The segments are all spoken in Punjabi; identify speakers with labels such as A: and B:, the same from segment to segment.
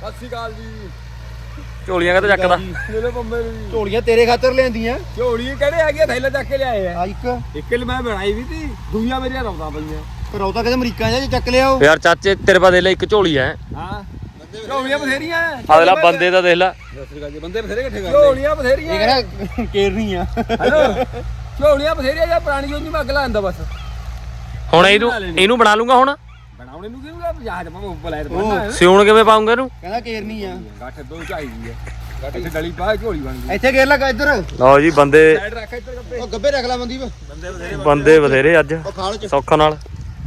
A: ਸਤਿ ਸ਼੍ਰੀ ਅਕਾਲ ਜੀ।
B: ਝੋਲੀਆਂ ਕਿਤੇ ਚੱਕਦਾ?
A: ਮੇਰੇ ਬੰਬੇ ਦੀ।
C: ਝੋਲੀਆਂ ਤੇਰੇ ਖਾਤਰ ਲਿਆਂਦੀਆਂ?
A: ਝੋਲੀ ਕਿਹੜੇ ਹੈਗੇ ਥੈਲੇ ਚੱਕ ਕੇ ਲਿਆਏ ਆ।
C: ਆ ਇੱਕ।
A: ਇੱਕ ਲਈ ਮੈਂ ਬਣਾਈ ਵੀ ਤੀ ਦੂਈਆਂ ਮੇਰੀਆਂ ਰੌਦਾ ਪਈਆਂ।
C: ਤਾਂ ਕਿਤੇ ਅਮਰੀਕਾ ਜਾ ਚੱਕ ਲਿਆਓ।
B: ਯਾਰ ਚਾਚੇ ਤੇਰੇ ਪਾ ਦੇ ਲੈ ਇੱਕ ਝੋਲੀ ਐ
A: ਹਾਂ। ਝੋਲੀਆਂ ਬਥੇਰੀਆਂ
B: ਅਗਲਾ ਬੰਦੇ ਦਾ ਦੇਖ ਲੈ।
A: ਬੰਦੇ ਬਥੇਰੇ ਇਕੱਠੇ ਕਰਦੇ ਝੋਲੀਆਂ ਬਥੇਰੀਆਂ।
C: ਇਹ ਕਹਿੰਦਾ ਕੇਰਨੀ ਆ
A: ਹੈਲੋ ਝੋਲੀਆਂ ਬਥੇਰੀਆਂ ਜਾਂ ਪੁਰਾਣੀ ਜੋਨੀ ਮੈਂ ਅੱਗ ਲਾਉਂਦਾ ਬਸ।
B: ਹੁਣ ਇਹਨੂੰ ਇਹਨੂੰ ਬਣਾ ਲੂੰਗਾ ਹੁਣ?
A: ਬਣਾਉਣੇ ਨੂੰ ਕਿਹਨੂੰ ਕਿ ਜਹਾਜ਼ ਪਾਵਾਂ ਬਲੈਰ
C: ਉਹ।
A: ਬਣਨਾ
B: ਸਿਉਣ ਕਿਵੇਂ ਪਾਉਂਗਾ ਇਹਨੂੰ?
C: ਕਹਿੰਦਾ ਕੇਰਨੀ ਆ।
A: ਗੱਠ ਦੋ ਚਾਹੀਦੀ ਹੈ। ਗੱਠ ਤੇ ਡਲੀ ਪਾ ਝੋਲੀ ਬਣ ਗਈ।
C: ਇੱਥੇ ਗੇਰ ਲੱਗਾ ਇੱਧਰ।
B: ਲਓ ਜੀ ਬੰਦੇ
A: ਸਾਈਡ ਰੱਖ ਇੱਧਰ ਗੱਪੇ
C: ਉਹ ਗੱਬੇ ਰੱਖ ਲੈ ਮਨਦੀਪ।
B: ਬੰਦੇ ਬਥੇਰੇ ਅੱਜ।
C: ਉਹ ਖਾਲ ਚ।
B: ਸੌਖ ਨਾਲ।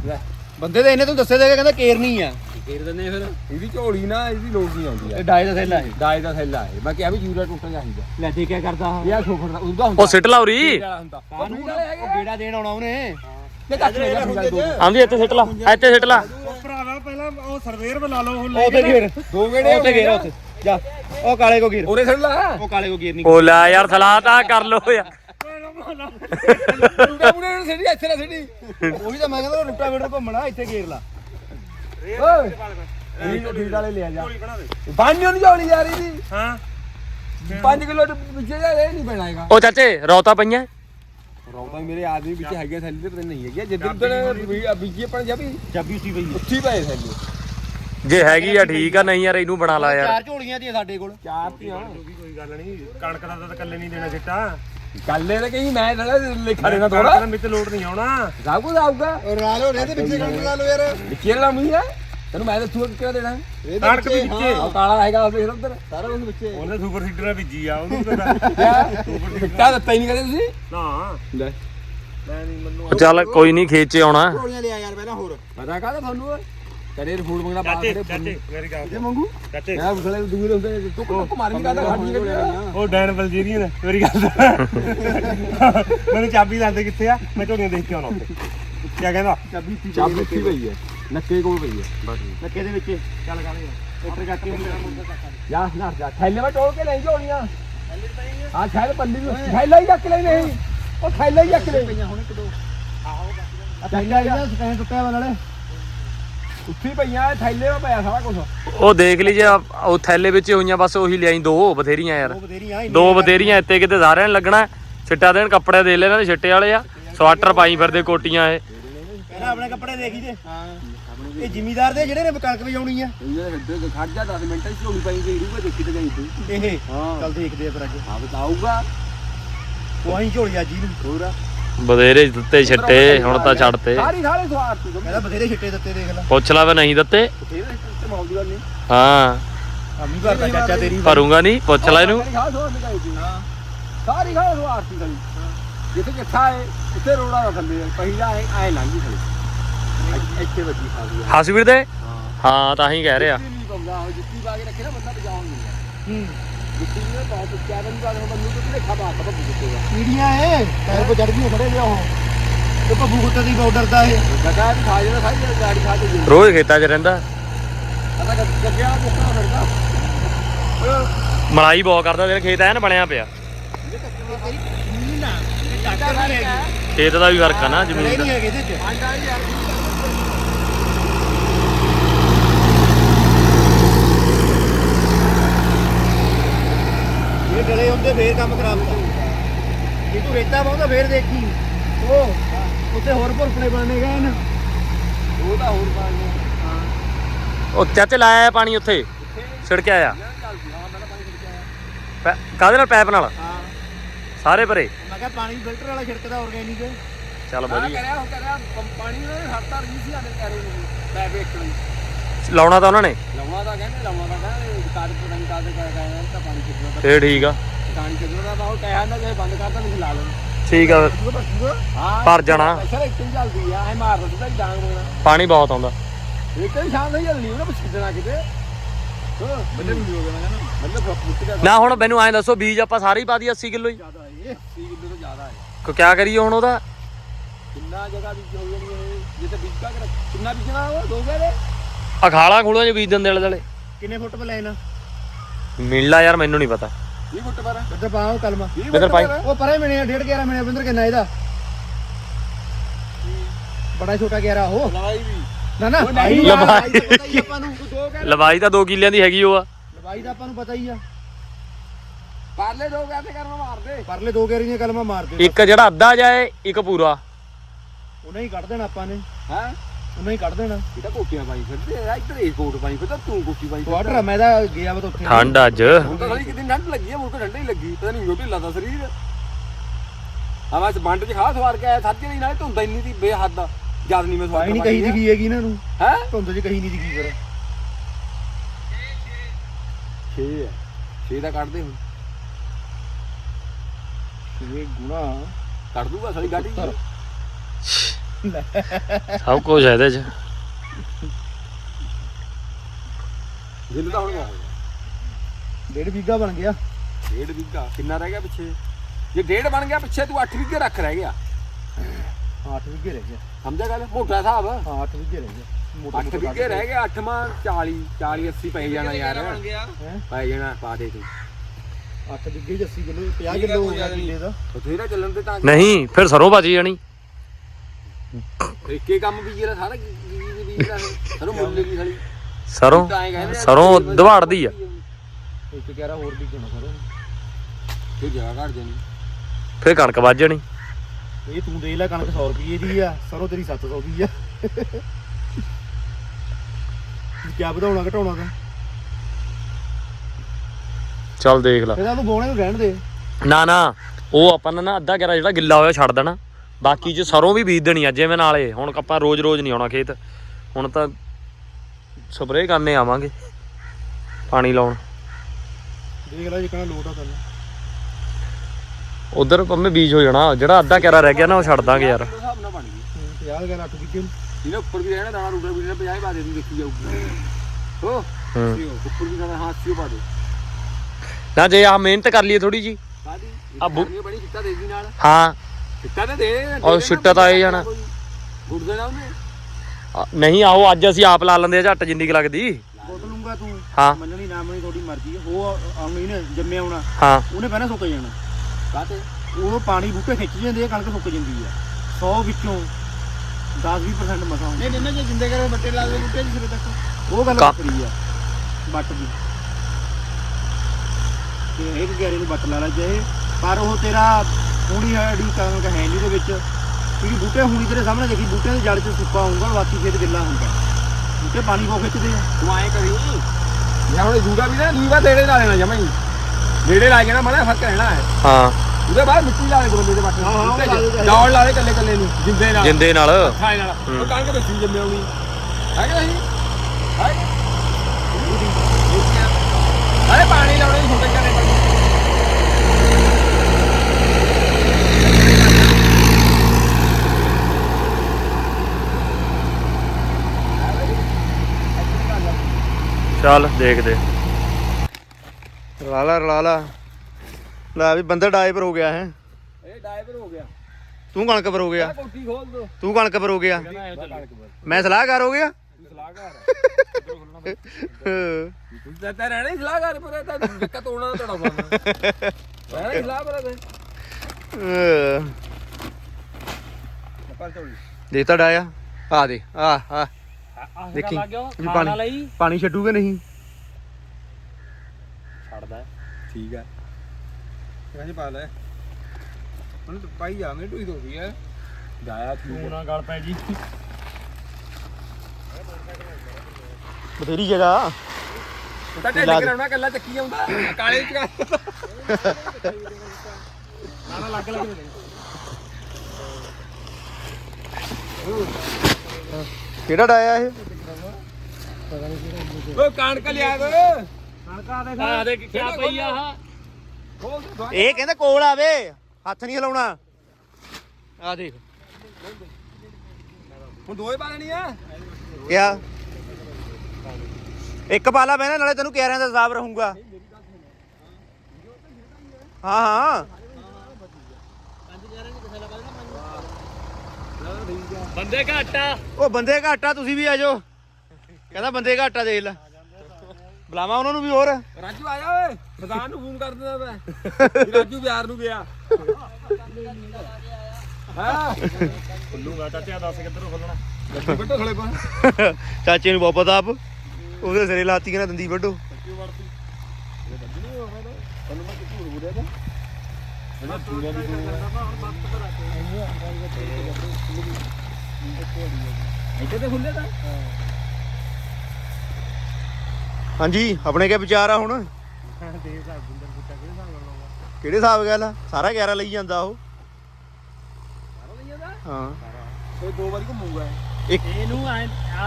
A: ਲੈ।
C: ਬੰਦੇ ਤੇ ਇਹਨੇ ਤੈਨੂੰ ਦੱਸਿਆ ਦੇਗਾ ਕਹਿੰਦਾ ਕੇਰਨੀ ਆ।
A: ਫੇਰ ਦਿੰਦੇ ਫਿਰ। ਇਹਦੀ ਝੋਲੀ ਨਾ ਇਹਦੀ ਲੋੜ ਨਹੀਂ ਆਉਂਦੀ
C: ਇਹ ਡਾਈ ਦਾ ਥੈਲਾ ਹੈ।
A: ਦਾਜ ਦਾ ਥੈਲਾ ਹੈ। ਮੈਂ ਕਿਹਾ ਵੀ ਜੂਰਾ ਟੁੱਟਣਾ ਚਾਹੀਦਾ।
C: ਲੈ ਦੇ ਕੀ ਕਰਦਾ।
A: ਇਹ ਆ ਸ਼ੋਫਰ ਦਾ ਉਹਦਾ ਹੁੰਦਾ।
B: ਉਹ ਸਿੱਟ ਲਾ ਉਰੀ।
A: ਵਾਲਾ ਹੁੰਦਾ। ਉਹ
C: ਗੇੜਾ ਦੇਣ ਆਉਣਾ ਉਹਨੇ।
A: ਤੇ ਲੈ ਦੋ
B: ਆਂਦੀ ਇੱਥੇ ਸਿੱਟ ਲਾ ਇੱਥੇ ਸਿੱਟ ਲਾ।
D: ਭਰਾਵਾ ਪਹਿਲਾਂ ਉਹ ਸਰਵੇਰ ਬੁਲਾ ਲਓ ਉਹ
C: ਤੇ ਗੇਰ।
A: ਦੋ ਗੇੜੇ
C: ਤੇ ਗੇਰ ਉੱਥੇ। ਜਾ। ਉਹ ਕਾਲੇ ਕੋ ਗੇਰ।
A: ਉਰੇ ਛੱਡ ਲਾ।
C: ਉਹ ਕਾਲੇ ਕੋ ਗੇਰ ਨਹੀਂ।
B: ਉਹ ਲੈ ਯਾਰ ਸਲਾਹ ਤਾਂ ਕਰ ਲੋ ਯਾਰ।
A: ਮੁੰਡੇ ਨੂੰ ਸਿੱਟੀ ਇੱਥੇ ਨਾ ਸਿੱਟੀ।
C: ਉਹੀ ਤਾਂ ਮੈਂ ਕਹਿੰਦਾ ਰੁੱਟਾ ਵੇਟਰ ਘੁੰਮਣਾ ਇੱਥੇ ਗੇਰ ਲਾ।
A: ਓਏ। ਇਹ ਠੀਕ ਵਾਲੇ ਲੈ ਜਾ। ਬਾਣਿਓ ਨਹੀਂ ਜਾਣੀ ਯਾਰ ਇਹਦੀ।
D: ਹਾਂ।
A: 5 ਕਿਲੋ ਦੇ ਪਿੱਛੇ ਜਾ ਇਹ ਨਹੀਂ ਪੈਣਾ ਹੈਗਾ।
B: ਉਹ ਚਾਚੇ ਰੌਤਾ ਪਈਆਂ।
A: ਰੌਦਾ ਮੇਰੇ ਆਦਮੀ ਵਿੱਚ ਹੈਗੇ ਥੱਲੇ ਤੇ ਪਤਾ ਨਹੀਂ ਹੈਗੇ ਜਿੱਦਣ ਉਧਰ ਬੀਜੀ ਆਪਣਾ ਜਬੀ
C: ਚਾਬੀ? ਉਸੀ ਪਈ
A: ਉੱਥੀ ਪਏ ਥੱਲੇ।
B: ਜੇ ਹੈਗੀ ਆ ਠੀਕ ਆ ਨਹੀਂ ਯਾਰ ਇਹਨੂੰ ਬਣਾ ਲਾ ਯਾਰ।
C: ਚਾਰ ਝੋਲੀਆਂ ਦੀਆਂ ਸਾਡੇ ਕੋਲ।
A: ਚਾਰ ਧੀਆਂ।
D: ਵੀ ਕੋਈ ਗੱਲ ਨਹੀਂ ਕਣਕ ਦਾ ਤਾਂ ਇਕੱਲੇ ਨਹੀਂ ਦੇਣਾ ਚਿੱਟਾ।
A: ਕੱਲੇ ਤੇ ਕਹੀ ਮੈਂ ਥੋੜਾ ਲਿਖਾ ਦੇਣਾ ਥੋੜਾ
D: ਦੇ ਵਿੱਚ ਲੋਡ ਨਹੀਂ ਆਉਣਾ।
A: ਸਭ ਕੁਝ ਆਊਗਾ।
C: ਰਾ ਲੋ ਰੇ ਤੇ ਪਿੱਛੇ ਕਣਕ ਲਾ ਲੋ ਯਾਰ।
A: ਵਿੱਚੇ ਲਾਉਣੀ ਹੈ ਤੈਨੂੰ ਮੈਂ ਦੱਸੂਗਾ ਕਿਹੜਾ ਦੇਣਾ
D: ਕਣਕ ਵੀ ਵਿੱਚੇ
A: ਆਹ ਕਾਲਾ ਹੈਗਾ ਉਹ ਉਧਰ।
C: ਸਾਰਾ ਕੁਝ ਵਿੱਚੇ।
D: ਉਹਨੇ ਸੁਪਰ ਸੀਡਰ ਨਾਲ ਬੀਜੀ ਆ ਉਹਨੂੰ ਤਾਂ
A: ਕਿਆ ਸਿੱਟਾ ਦਿੱਤਾ ਹੀ ਨਹੀਂ ਕਦੇ ਤੁਸੀਂ?
D: ਨਾ।
A: ਲੈ।
D: ਮੈਂ ਨਹੀਂ ਮੰਨੂ।
B: ਚੱਲ ਕੋਈ ਨਹੀਂ ਖੇਚੇ ਆਉਣਾ।
C: ਝੋਲੀਆਂ ਲਿਆ ਯਾਰ ਪਹਿਲਾਂ ਹੋਰ।
A: ਪਤਾ ਕਾਹਦਾ ਤੁਹਾਨੂੰ ਓਏ? ਕਦੇ ਫੂਡ ਮੰਗਣਾ ਪਾ
D: ਚਾਚੇ
A: ਕੇ
D: ਚਾਚੇ ਮੇਰੀ ਗੱਲ
A: ਇਹ ਮੰਗੂ?
D: ਚਾਚੇ।
A: ਮੈਂ ਉਸਲੇ ਦੂਰ ਹੁੰਦੇ ਤੂੰ ਕੋ ਮਾਰੀ ਕਾਹਦਾ? ਖਾਣੀ
D: ਉਹ ਡੈਨ ਬਲਜੀਰੀਅਨ ਮੇਰੀ ਗੱਲ। ਮੈਨੂੰ ਚਾਬੀ ਦੱਸ ਕਿੱਥੇ ਆ? ਮੈਂ ਝੋਲੀਆਂ ਦੇਖ ਕੇ ਆਉਣਾ ਉੱਥੇ। ਕੀ ਕਹਿੰਦਾ?
C: ਚਾਬੀ
A: ਚਾਬੀ ਪਈ ਹੈ। ਨੱਕੇ ਕੋਲ ਪਈ ਹੈ ਬਸ
C: ਲੱਕੇ ਦੇ ਵਿੱਚ। ਚੱਲ ਕਾਲੇ ਇੱਟਰ ਚੱਕ ਕੇ
A: ਜਾ ਨਾ ਜਾ। ਥੈਲੇ ਵਿੱਚ ਟੋਲ ਕੇ ਲੈ ਝੋਲੀਆਂ ਆ। ਥੈਲੇ ਪੱਲੀ ਨੂੰ ਥੈਲਾ ਹੀ ਚੱਕ ਲੈ ਨਹੀਂ ਉਹ ਥੈਲਾ ਹੀ ਚੱਕ ਲੈ।
C: ਪਈਆਂ ਹੁਣ ਇੱਕ ਦੋ। ਆ ਪਹਿਲਾਂ ਇਹਦਾ ਸਟੈਂਡ ਟੁੱਟਿਆ ਵਾ ਨਾਲੇ।
A: ਉੱਠੀ ਪਈਆਂ ਥੈਲੇ ਵਿੱਚ ਪਿਆ ਸਾਰਾ ਕੁਝ
B: ਉਹ ਦੇਖ ਲਈ ਜੇ ਉਹ ਥੈਲੇ ਵਿੱਚ ਹੀ ਹੋਈਆਂ ਬਸ ਉਹੀ ਲਿਆਈ ਦੋ ਬਥੇਰੀਆਂ ਯਾਰ। ਦੋ ਬਥੇਰੀਆਂ ਇੱਥੇ ਕਿਤੇ ਸਾਰਿਆਂ ਨੇ ਲੱਗਣਾ। ਛਿੱਟਾ ਦੇਣ ਕੱਪੜੇ ਦੇ ਲੈਣਾ ਛਿੱਟੇ ਵਾਲੇ ਆ। ਸਵਾਟਰ ਪਾਈ ਫਿਰਦੇ ਕੋਟੀਆਂ ਇਹ।
C: ਪਹਿਲਾਂ ਆਪਣੇ ਕੱਪੜੇ ਦੇਖੀ ਜੇ। ਹਾਂ। ਇਹ ਜ਼ਿਮੀਦਾਰ ਦੇ ਜਿਹੜੇ ਨੇ ਕਣਕ ਵਜਾਉਣੀ ਆ।
A: ਇਹ ਖੜ ਜਾ 10 ਮਿੰਟ ਚ ਝੋਲੀ ਪਾਈ ਗਈ ਰੂਪੇ ਦੇਖੀ ਤੇ ਗਈ ਤੂੰ
C: ਇਹ
A: ਹਾਂ।
C: ਚੱਲ ਦੇਖਦੇ ਆ ਫਿਰ ਅੱਜ
A: ਬਤਾਊਗਾ
C: ਨੂੰ।
A: ਹੋਰ
B: ਬਥੇਰੇ ਦਿੱਤੇ ਛਿੱਟੇ ਹੁਣ ਤਾਂ ਛੱਡਤੇ।
A: ਸਾਰੀ ਸਾਰੇ ਸਵਾਰ ਤੂੰ।
C: ਕਹਿੰਦਾ ਬਥੇਰੇ ਛਿੱਟੇ ਦਿੱਤੇ ਦੇਖ ਲੈ।
B: ਪੁੱਛ ਲਾ ਵੇ ਨਹੀਂ ਦਿੱਤੇ।
A: ਤੇ ਗੱਲ
B: ਹਾਂ।
C: ਆਮੀ ਭਰਦਾ ਚਾਚਾ ਤੇਰੀ।
B: ਭਰੂੰਗਾ ਨਹੀਂ ਪੁੱਛ ਲੈ ਇਹਨੂੰ।
A: ਸਾਰੀ ਖਾ ਸਵਾਰ ਗਲੀ ਜਿੱਥੇ ਕਿੱਥਾ ਹੈ ਉੱਥੇ ਰੋੜਾ ਦਾ ਥੱਲੇ ਪਹਿਲਾ ਹੈ ਐ ਲੰਘੀ ਥੱਲੇ। ਇੱਥੇ ਵੱਜੀ ਖਾਦੀ ਆ।
B: ਹਸਵੀਰ ਦੇ?
A: ਹਾਂ।
B: ਹਾਂ ਤਾਂ ਹੀ ਕਹਿ ਰਿਹਾ।
A: ਜੁੱਤੀ ਨਹੀਂ ਪਾਉਂਦਾ ਉਹ ਜੁੱਤੀ ਪਾ ਕੇ ਰੱਖੇ ਨਾ ਬੰਦਾ ਬਜਾਉਣ ਨਹੀਂ
C: ਹੂੰ।
A: ਜੁੱਤੀ ਨੇ ਬਹੁਤ ਉੱਚਾ ਬੰਦਾ ਉਹ ਬੰਦੂ ਤੋਂ ਦੇਖਾ ਬਾਤ ਬੱਬੂ ਜੁੱਤੇ ਦਾ
C: ਕੀੜੀਆਂ ਏ ਪੈਰ ਕੋ ਚੜ ਗਈਆਂ ਖੜੇ ਜਿਹਾ ਉਹ। ਤੇ ਬੱਬੂ ਕੁੱਤੇ ਦੀ ਬਾਰਡਰ ਦਾ ਇਹ।
A: ਜਗਾ ਵੀ ਖਾ ਜਿਹੜਾ ਸਾਰੀ ਗਾੜੀ ਖਾ ਕੇ ਜਿੰਦਾ।
B: ਰੋਜ਼ ਖੇਤਾਂ 'ਚ ਰਹਿੰਦਾ।
A: ਪਤਾ ਫਿਰਦਾ।
B: ਮਲਾਈ ਬਹੁਤ ਕਰਦਾ ਤੇਰੇ ਖੇਤ ਐਨ ਬਣਿਆ ਪਿਆ। ਖੇਤ ਦਾ ਵੀ ਫ਼ਰਕ ਆ ਨਾ ਜ਼ਮੀਨ
C: ਨਹੀਂ
B: ਦਾ
C: ਇਹ ਡਲੇ ਹੁੰਦੇ ਫੇਰ ਕੰਮ ਖਰਾਬ ਹੁੰਦਾ। ਜੇ ਤੂੰ ਰੇਤਾ ਪਾਉਂਦਾ ਫੇਰ ਦੇਖੀ। ਉਹ ਉੱਤੇ ਹੋਰ ਭੁਰਪਲੇ ਬਣਨੇ ਗਏ ਨੇ
A: ਉਹ ਤਾਂ ਹੋਰ ਗਿਆ
B: ਉਹ ਚਾਚੇ ਲਾਇਆ ਪਾਣੀ ਉੱਥੇ? ਛਿੜਕ ਆਇਆ ਪੈ- ਕਾਹਦੇ ਨਾਲ ਪੈਪ ਨਾਲ?
C: ਹਾਂ।
B: ਸਾਰੇ ਭਰੇ
C: ਮੈਂ ਕਿਹਾ ਪਾਣੀ ਫਿਲਟਰ ਵਾਲਾ ਛਿੜਕਦਾ ਆਰਗੈਨਿਕ
B: ਚੱਲ
A: ਆ
B: ਵਧੀਆ।
A: ਕਰਿਆ ਉਹ ਕਰਿਆ ਪਾਣੀ ਨੇ ਹੜਤਾ ਰਹੀ ਸੀ ਆਨੇ ਕਰੇ ਨੂੰ ਪੈ ਵੇਖ ਲਈ
B: ਲਾਉਣਾ ਤਾਂ ਉਹਨਾਂ ਨੇ?
A: ਲਾਉਣਾ ਤਾਂ ਕਹਿੰਦੇ ਲਾਉਣਾ ਤਾਂ ਕਾਦ ਪਤਾ ਨਹੀਂ ਕਾਦ ਕਰ ਗਏ ਤਾਂ ਪਾਣੀ
B: ਠੀਕ ਆ।
A: ਪਾਣੀ ਕਿੱਥੋਂ ਦਾ ਤਾਂ ਉਹ ਕਹਿਆ ਨਾ ਜੇ ਬੰਦ ਕਰਤਾ ਨਹੀਂ ਲਾ ਲੈਣਾ
B: ਠੀਕ ਆ।
A: ਹਾਂ
B: ਭਰ ਜਾਣਾ।
A: ਸਰ ਇੱਕ ਹੀ ਚੱਲਦੀ ਆ ਐ ਮਾਰ ਦਿੰਦਾ ਹੀ ਡਾਂਗ ਰੋਣਾ
B: ਪਾਣੀ ਬਹੁਤ ਆਉਂਦਾ।
A: ਇੱਕ ਹੀ ਸ਼ਾਮ ਨਹੀਂ ਚੱਲਣੀ ਉਹਨੇ ਪਛਿੱਡਣਾ ਕਿਤੇ। ਹਾਂ। ਬੰਦੇ ਨੂੰ ਹੋ ਦਾ
B: ਹੁਣ ਮੈਨੂੰ ਐਂ ਦੱਸੋ ਬੀਜ ਆਪਾਂ ਸਾਰੇ ਹੀ ਪਾ ਦਈਏ 80 ਕਿਲੋ ਹੀ?
A: ਜ਼ਿਆਦਾ ਹੈ ਇਹ 30 ਕਿਲੋ ਤੋਂ ਜ਼ਿਆਦਾ ਹੈ।
B: ਕੋ ਕਿਆ ਕਰੀਏ ਹੁਣ ਉਹਦਾ?
A: ਕਿੰਨਾ ਜਗ੍ਹਾ ਬੀਜ ਹੋ ਜਾਣੀ ਇਹ? ਜਿੱਥੇ ਬੀਜਾ ਕਿੰਨਾ ਬੀਜਣਾ ਉਹ ਦੋ ਗਏ
B: ਅਖਾਲਾ ਖੂਲਾਂ 'ਚ ਬੀਜ ਦਿੰਦੇ ਆਲੇ ਦੁਆਲੇ।
C: ਕਿੰਨੇ ਫੁੱਟ ਪਲਾਨ
B: ਮਿਲਣਾ ਯਾਰ ਮੈਨੂੰ ਨਹੀਂ ਪਤਾ।
A: 20 ਫੁੱਟ ਪਰ।
C: ਇੱਧਰ ਪਾਓ ਕਲਮਾ।
A: 20
B: ਬਿੰਦਰ ਭਾਈ।
C: ਉਹ ਪਰੇ ਮਿਣੇ ਡੇਢ 11 ਮਿਣੇ ਬਿੰਦਰ ਕਿੰਨਾ ਇਹਦਾ? ਬੜਾ ਛੋਟਾ 11 ਉਹ।
A: ਲਵਾਈ ਵੀ।
C: ਨਾ ਨਾ।
A: ਉਹ ਨਹੀਂ
C: ਲੰਬਾਈ
B: ਲੰਬਾਈ।
C: ਦਾ ਪਤਾ ਹੀ ਆਪਾਂ ਨੂੰ
A: ਦੋ ਕਹਿ
B: ਲੰਬਾਈ ਤਾਂ 2 ਕਿੱਲਿਆਂ ਦੀ ਹੈਗੀ ਉਹ ਆ।
C: ਲੰਬਾਈ ਦਾ ਆਪਾਂ ਨੂੰ ਪਤਾ ਹੀ ਆ।
A: ਪਰਲੇ ਦੋ ਤੇ ਕਰਨਾ ਮਾਰਦੇ
C: ਪਰਲੇ ਦੋ ਗੇਰੀਆਂ ਕਲਮਾਂ ਮਾਰਦੇ
B: ਇੱਕ ਜਿਹੜਾ ਅੱਧਾ ਜਾਏ ਇੱਕ ਪੂਰਾ।
C: ਉਹਨਾਂ ਹੀ ਕੱਢ ਦੇਣਾ ਆਪਾਂ ਨੇ।
A: ਹੈ?
C: ਉਹਨਾਂ ਹੀ ਕੱਢ ਦੇਣਾ।
A: ਇਹ ਤਾਂ ਕੋਟੀਆਂ ਪਾਈ ਫਿਰਦੇ ਆ ਇੱਧਰ ਇਹ ਕੋਟ ਪਾਈ ਫਿਰਦਾ ਤੂੰ ਕੋਟੀ ਪਾਈ ਫਿਰਦਾ।
C: ਕੁਆਟਰ ਮੈਂ ਤਾਂ ਗਿਆ ਵਾ ਤਾਂ ਉੱਥੇ।
B: ਠੰਡ ਅੱਜ।
A: ਹੁਣ ਤਾਂ ਸਾਲੀ ਕਿਤੇ ਠੰਡ ਲੱਗੀ ਆ ਮੁੜ ਕੇ ਠੰਡ ਹੀ ਲੱਗੀ। ਪਤਾ ਨਹੀਂ ਰੋਟੀ ਲਾਦਾ ਸਰੀਰ। ਆ ਮੈਂ ਇਸ ਬੰਡ 'ਚ ਖਾ ਸਵਾਰ ਕੇ ਆਇਆ ਸੱਜੇ ਨਹੀਂ ਨਾਲੇ ਧੁੰਦਾ ਇੰਨੀ ਦੀ ਬੇਹੱਦ ਜਦ ਨਹੀਂ ਮੈਂ ਸਵਾਰ
C: ਪਾਈ ਨਹੀਂ ਕਹੀ ਦਿਖੀ ਹੈਗੀ ਇਹਨਾਂ ਨੂੰ
A: ਹੈ?
C: ਧੁੰਦ 'ਚ ਕਹੀ ਨਹੀਂ ਦਿਖੀ ਫਿਰ।
A: 6 ਹੈ 6 ਦਾ ਕੱਢਦੇ ਹੁਣ।
C: ਇਹ ਗੁਣਾ।
A: ਕੱਢ ਦੂਗਾ ਸਾਲੀ
B: ਸਭ ਕੁਝ ਹੈ ਇਹਦੇ 'ਚ।
A: ਜਿੰਨ ਤਾਂ ਹੁਣ ਗਿਆ
C: ਡੇਢ ਵੀਗਾ ਬਣ ਗਿਆ।
A: ਡੇਢ ਵਿਗਾ ਕਿੰਨਾ ਰਹਿ ਗਿਆ ਪਿੱਛੇ? ਜੇ ਡੇਢ ਬਣ ਗਿਆ ਪਿੱਛੇ ਤੂੰ 8 ਵਿਗੇ ਰੱਖ ਰਹਿ ਗਿਆ।
C: 8 ਵੀਗੇ ਰਹਿ ਗਿਆ।
A: ਸਮਝਿਆ ਗੱਲ? ਮੋਟਾ ਹਿਸਾਬ।
C: ਹਾਂ 8 ਵੀਗੇ ਰਹਿ ਗਿਆ। ਮੋਟਾ
A: 8 ਵਿਗੇ ਰਹਿ ਗਿਆ 8 ਮਾਂ 40 40 80 ਪੈ ਜਾਣਾ ਯਾਰ।
C: ਹੈ?
A: ਪੈ ਜਾਣਾ ਪਾ ਦੇ ਤੂੰ।
C: 8 ਵੀਗੇ 'ਚ 80 ਕਿਲੋ 50 ਕਿਲੋ ਹੋ ਗਿਆ ਕਿੱਲੇ ਦਾ।
A: ਬਥੇਰਾ ਚੱਲਣ ਤੇ ਤਾਂ
B: ਨਹੀਂ ਫਿਰ ਸਰੋਂ ਬਚ ਜਾਣੀ।
A: ਇੱਕੇ ਕੰਮ ਬੀਜੇ ਸਾਰਾ ਬੀਜ ਬੀਜਦਾ ਸਰੋਂ ਮੁੱਲ ਦੀ ਸਾਲੀ।
B: ਸਰੋਂ?
A: ਤਾਂ ਐਂ ਕਹਿੰਦੇ ਆ,
B: ਸਰੋਂ ਦਵਾੜਦੀ ਆ।
C: ਇੱਕ ਕਹਿਰਾ ਹੋਰ ਵੀ ਕਿਉਂ ਕਰੋ
A: ਇਹ ਜਗ੍ਹਾ ਘੜ ਜਾਣੀ।
B: ਫਿਰ ਕਣਕ ਵੱਜ ਜਾਣੀ।
C: ਇਹ ਤੂੰ ਦੇ ਲੈ ਕਣਕ 100 ਰੁਪਏ ਦੀ ਆ ਸਰੋਂ ਤੇਰੀ 700 ਦੀ ਆ। ਕੀ ਵਧਾਉਣਾ ਘਟਾਉਣਾ ਤਾਂ?
B: ਚੱਲ ਦੇਖ ਲੈ।
C: ਇਹਦਾ ਤੂੰ ਬੋਣੇ ਨੂੰ ਰਹਿਣ ਦੇ।
B: ਨਾ ਨਾ ਉਹ ਆਪਾਂ ਨੇ ਅੱਧਾ ਕਿਰਾ ਜਿਹੜਾ ਗਿੱਲਾ ਹੋਇਆ ਛੱਡ ਦੇਣਾ। ਬਾਕੀ ਚ ਸਰੋਂ ਵੀ ਬੀਜ ਦੇਣੀ ਅੱਜ ਜਿਵੇਂ ਨਾਲੇ ਹੁਣ ਆਪਾਂ ਰੋਜ਼-ਰੋਜ਼ ਨਹੀਂ ਆਉਣਾ ਖੇਤ। ਹੁਣ ਤਾਂ ਸਪਰੇਅ ਕਰਨੇ ਆਵਾਂਗੇ ਪਾਣੀ ਲਾਉਣ।
C: ਦੇਖ ਲੈ ਜਿਕਣਾ ਲੋਟ ਆ ਤੈਨੂੰ
B: ਉਧਰ ਪੰਮੇ ਬੀਜ ਹੋ ਜਾਣਾ ਜਿਹੜਾ ਅੱਧਾ ਕਿਰਾ ਰਹਿ ਗਿਆ ਨਾ ਉਹ ਛੱਡ ਦਾਂਗੇ ਯਾਰ।
A: ਉਹਦੇ ਹਿਸਾਬ ਨਾਲ ਬਣ ਗਈ।
C: 50 ਗਿਆ 8 ਵਿਗੇ
A: ਇਹਨੇ ਉੱਪਰ ਵੀ ਰਹਿਣਾ ਦਾਣਾ ਰੂਟਾ ਵੀ 50 ਪਾ ਦੇ ਤੂੰ ਦੇਖੀ ਜਾਊਗੀ। ਹੋ।
B: ਹੂੰ
A: ਸਿਓ ਉੱਪਰ ਵੀ ਦਾਣਾ ਹਾਂ ਸਿਓ ਪਾ ਦੇ।
B: ਨਾ ਜੇ ਆ ਮਿਹਨਤ ਕਰ ਲਈਏ ਥੋੜੀ ਜੀ
A: ਕਾਦੀ
B: ਆ ਬੁ-
A: ਬੜੀ ਚਿੱਟਾ ਦੇ ਦੀ ਨਾਲ।
B: ਹਾਂ।
A: ਚਿੱਟਾ ਤਾਂ ਦੇ
B: ਉਹ ਛਿੱਟਾ ਤਾਂ ਆ ਹੀ ਜਾਣਾ।
A: ਗੁੱਡ ਦੇਣਾ ਉਹਨੇ।
B: ਆ, ਨਹੀਂ ਆਓ ਅੱਜ ਅਸੀਂ ਆਪ ਲਾ ਲੈਂਦੇ ਆ ਝੱਟ ਜਿੰਨੀ ਕੁ ਲੱਗਦੀ।
C: ਬੋਤ ਲੂੰਗਾ ਤੂੰ।
B: ਹਾਂ।
C: ਮੰਨਣੀ ਨਾ ਮੰਨਣੀ ਤੁਹਾਡੀ ਮਰਜ਼ੀ ਹੈ ਉਹ ਆਉਣੀ ਨੇ ਜੰਮੇ ਆਉਣਾ
B: ਹਾਂ।
C: ਉਹਨੇ ਪਹਿਲਾਂ ਸੁੱਕ ਜਾਣਾ।
A: ਕਾਤੇ
C: ਉਹ ਪਾਣੀ ਬੂਟੇ ਖਿੱਚ ਜਾਂਦੇ ਆ ਕਣਕ ਸੁੱਕ ਜਾਂਦੀ ਆ। 100 ਵਿੱਚੋਂ 10-20% ਮਸਾ ਹੁੰਦਾ ਨਹੀਂ ਨਹੀਂ ਜੇ ਜਿੰਦੇ ਕਰੇ ਬੱਟੇ ਲਾ ਦੇ ਬੂਟੇ ਜਿਸ ਤੱਕ। ਉਹ ਗੱਲ
B: ਕਾ-
C: ਵੱਖਰੀ ਆ। ਬੱਟ ਦੀ। ਤੇ ਇੱਕ ਗੈਰੇ ਨੂੰ ਬੱਟ ਲਾ ਲਾ ਜਾਏ ਪਰ ਉਹ ਤੇਰਾ ਹੁਣੀ ਆੜੀ ਕਣਕ ਹੈ ਨਹੀਂ ਦੇ ਵਿੱਚ। ਕਿਉਂਕਿ ਬੂਟੇ ਹੁਣੀ ਤੇਰੇ ਸਾਹਮਣੇ ਦੇਖੀ ਬੂਟਿਆਂ ਦੀ ਜੜ 'ਚ ਸੁੱਕਾ ਹੋਊਗਾ ਬਾਕੀ ਖੇਤ ਗਿੱਲਾ ਹੁੰਦਾ। ਬੂਟੇ ਪਾਣੀ ਬਹੁਤ ਖਿੱਚਦੇ ਆ।
A: ਤੂੰ ਐਂ ਕਰੀ। ਜਾਂ ਹੁਣ ਦੂਗਾ ਵੀ ਨਾ ਦੂਗਾ ਦੇੜੇ ਲਾ ਲੈਣਾ ਜਮਾਂ ਹੀ। ਲਾ ਕੇ ਨਾ ਮੜਾ ਫ਼ਰਕ ਰਹਿਣਾ ਹੈ।
B: ਹਾਂ।
A: ਉਹਦੇ ਬਾਅਦ ਮਿੱਟੀ ਲਾ ਦੇ ਬੰਦੇ ਦੇ ਬੱਟ
C: ਹਾਂ, ਹਾਂ, ਉਹ ਲਾ ਦੇ।
A: ਦੌੜ ਲਾ ਦੇ ਕੱਲੇ ਕੱਲੇ ਨੂੰ ਜਿੰਦੇ ਨਾਲ।
B: ਜਿੰਦੇ ਨਾਲ।
A: ਖਾਏ ਨਾਲ। ਉਹ ਕਣਕ ਬੱਚੀ ਜੰਮੇ ਆਉਣੀ ਹੈ ਕਿ ਨਹੀਂ? ਹੈ ਅਰੇ ਪਾਣੀ ਲਾਉਣੇ ਦੀ ਛੋਟੇ ਕਰੇ
B: ਚੱਲ ਦੇਖਦੇ
C: ਰਲਾ ਲਾ ਰਲਾ ਲਾ। ਲੈ ਵੀ ਬੰਦਾ ਡਾਈਵਰ ਹੋ ਗਿਆ ਹੈ।
A: ਇਹ ਡਾਈਵਰ ਹੋ ਗਿਆ।
C: ਤੂੰ ਕਣਕ ਪਰ ਹੋ ਗਿਆ।
A: ਕੋਠੀ ਖੋਲ ਦੋ।
C: ਤੂੰ ਕਣਕ ਪਰ ਹੋ ਗਿਆ। ਮੈਂ ਸਲਾਹਕਾਰ ਹੋ ਗਿਆ।
A: ਸਲਾਹਕਾਰ
C: ਹਾਂ।
A: ਤੂੰ ਤਾਂ ਤਾਂ ਰਹਿਣਾ ਹੀ ਸਲਾਹਕਾਰ ਪਰ ਤਾਂ ਧੱਕਾ ਤੋੜਨਾ ਤਾਂ ਤੁਹਾਡਾ ਬੰਦ। ਰਹਿਣਾ ਹੀ ਸਲਾਹ ਪਰ ਤੇ।
C: ਅਹ,
A: ਪਰ
C: ਦੇਤਾ ਡਾਇਆ। ਆ ਦੇ। ਆ ਆ। ਦੇਖੀ ਵੀ ਪਾਣੀ
B: ਲਈ
C: ਪਾਣੀ ਛੱਡੂਗੇ ਨਹੀਂ?
B: ਛੱਡਦਾ
A: ਠੀਕ ਹੈ। ਕਹਿੰਦੇ ਪਾ ਲੈ। ਹੁਣ ਤਾਂ ਪਾਈ ਜਾਵਾਂਗੇ ਢੂਈ ਦੋਦੀ ਹੈ। ਜਾਇਆ ਤੂੰ
B: ਨਾ ਗਲ ਪੈ ਜੀ।
C: ਬਥੇਰੀ ਜਗ੍ਹਾ।
A: ਉਹ ਤਾਂ ਢਿੱਡ ਕਰਾਉਣਾ ਕੱਲਾ ਚੱਕੀ ਆਉਂਦਾ। ਕਾਲੇ ਚ
C: ਕਿਹੜਾ ਡਾਇਆ ਇਹ?
A: ਓ ਕਣਕ ਲਿਆ ਦੋ।
B: ਆ ਪਈ ਆ ਆਹ
C: ਇਹ ਕਹਿੰਦਾ ਕੋਲ ਆਵੇ ਹੱਥ ਨਹੀਂ ਹਿਲਾਉਣਾ। ਆ ਦੇਖ।
A: ਹੁਣ ਦੋਏ ਪਾ ਲੈਣੀ ਆ।
C: ਕਿਆ? ਇੱਕ ਪਾਲਾ ਬਹਿਣਾ ਨਾਲੇ ਤੈਨੂੰ ਕਹਿ ਰਿਹਾ ਦਾ ਹਿਸਾਬ ਰਹੂੰਗਾ। ਹਾਂ ਹਾਂ।
B: ਬੰਦੇ ਘੱਟ। ਆ
C: ਉਹ ਬੰਦੇ ਘਾਟਾ ਤੁਸੀਂ ਵੀ ਆ ਜਾਓ। ਕਹਿੰਦਾ ਬੰਦੇ ਘਾਟਾ ਦੇਖ ਲੈ। ਬੁਲਾਵਾ ਉਹਨਾਂ ਨੂੰ ਵੀ ਹੋਰ।
A: ਰਾਜੂ ਆਇਆ ਓਏ ਪ੍ਰਧਾਨ ਨੂੰ ਫੋਨ ਕਰ ਦਿੰਦਾ ਮੈਂ। ਰਾਜੂ ਬਿਆਰ ਨੂੰ ਗਿਆ। ਹਾਂ?
B: ਖੁੱਲੂਗਾ ਚਾਚਾ ਦੱਸ ਕਿੱਧਰੋਂ ਖੁੱਲਣਾ।
A: ਲੱਗੀ ਬੱਟੋ ਖਲੇ ਪਾ
C: ਚਾਚੇ ਨੂੰ ਬਹੁਤ ਪਤਾ ਆਪ। ਉਹਦੇ ਸਿਰੇ ਲਾਤੀ ਕਹਿੰਦਾ ਦੰਦੀ
A: ਰਿਹਾ ਤੈਨੂੰ ਮੈਂ ਕਿੱਥੇ ਬੋਲਿਆ ਤਾਂ। ਇੱਥੇ ਤੇ ਖੁੱਲੇ ਤਾਂ।
C: ਹਾਂਜੀ ਆਪਣੇ ਕੀ ਵਿਚਾਰ ਆ ਹੁਣ? ਕਿਹੜੇ ਹਿਸਾਬ ਗੱਲ ਆ ਸਾਰਾ 11 ਲਈ ਜਾਂਦਾ ਉਹ।
A: ਸਾਰਾ ਨਹੀਂ ਜਾਂਦਾ?
C: ਹਾਂ।
A: ਕੋਈ ਦੋ ਵਾਰੀ ਘੁੰਮੂਗਾ
C: ਇੱਕ
B: ਇਹਨੂੰ ਐ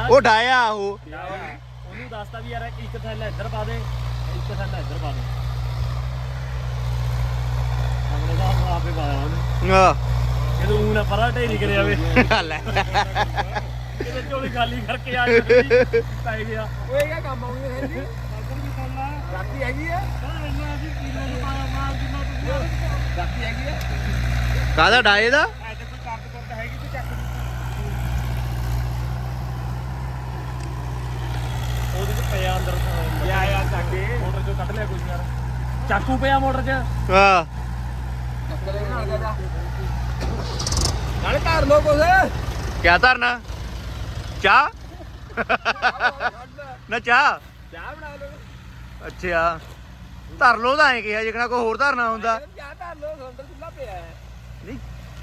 C: ਉਹ ਡਾਇਆ ਉਹ।
B: ਉਹਨੂੰ ਦੱਸਤਾ ਵੀ ਯਾਰ ਇੱਕ ਥੈਲਾ ਇੱਧਰ ਪਾ ਦੇ ਇੱਕ ਥੈਲਾ ਇੱਧਰ ਪਾ ਦੇ। ਆਪਣੇ ਦਾ ਆਪੇ ਪਾ ਦੇਣਾ ਉਹਨੇ।
C: ਆ
B: ਜਦੋਂ ਊਂ ਨਾ ਪਰਾਂ ਢੇਰੀ ਕਰਿਆ ਵੇ
C: ਲੈ।
B: ਕਿਤੇ ਝੋਲੀ ਖਾਲੀ ਕਰਕੇ ਆ ਗਈ ਪੈ ਗਿਆ।
A: ਓਏ ਇਹ ਕੰਮ ਆਉਂਦੀ ਹੈ ਜੀ? ਰਾਤੀ ਹੈਗੀ ਆ? ਰਾਤੀ ਹੈਗੀ ਆ?
C: ਕਾਹਦਾ ਡਾਏ ਦਾ
B: ਉਹਦੇ ਚ ਪਿਆ ਅੰਦਰ
A: ਯਾ ਯਾਰ ਸਾਡੇ।
B: ਮੋਟਰ ਚੋਂ ਕੱਢ ਲਿਆ ਕੁਝ ਯਾਰ। ਚਾਕੂ ਪਿਆ ਮੋਟਰ 'ਚ।
C: ਆ
A: ਚੱਕਰੇ ਨਾਲ ਦਾ ਨਾਲ ਘਰ ਲੋ ਕੁਛ।
C: ਕਿਆ ਧਰਨਾ ਚਾਹ? ਨਾ ਚਾਹ?
A: ਚਾਹ ਬਣਾ ਲੋ
C: ਅੱਛਾ ਧਰ ਲੋ ਤਾਂ ਐ ਕਿਹਾ ਜਿਕਣਾ ਕੋਈ ਹੋਰ ਧਰਨਾ ਹੁੰਦਾ।
A: ਚਾਹ ਧਰ ਲੋ ਸਿਲੰਡਰ ਚੁੱਲਾ ਪਿਆ ਹੈ।
C: ਨਹੀਂ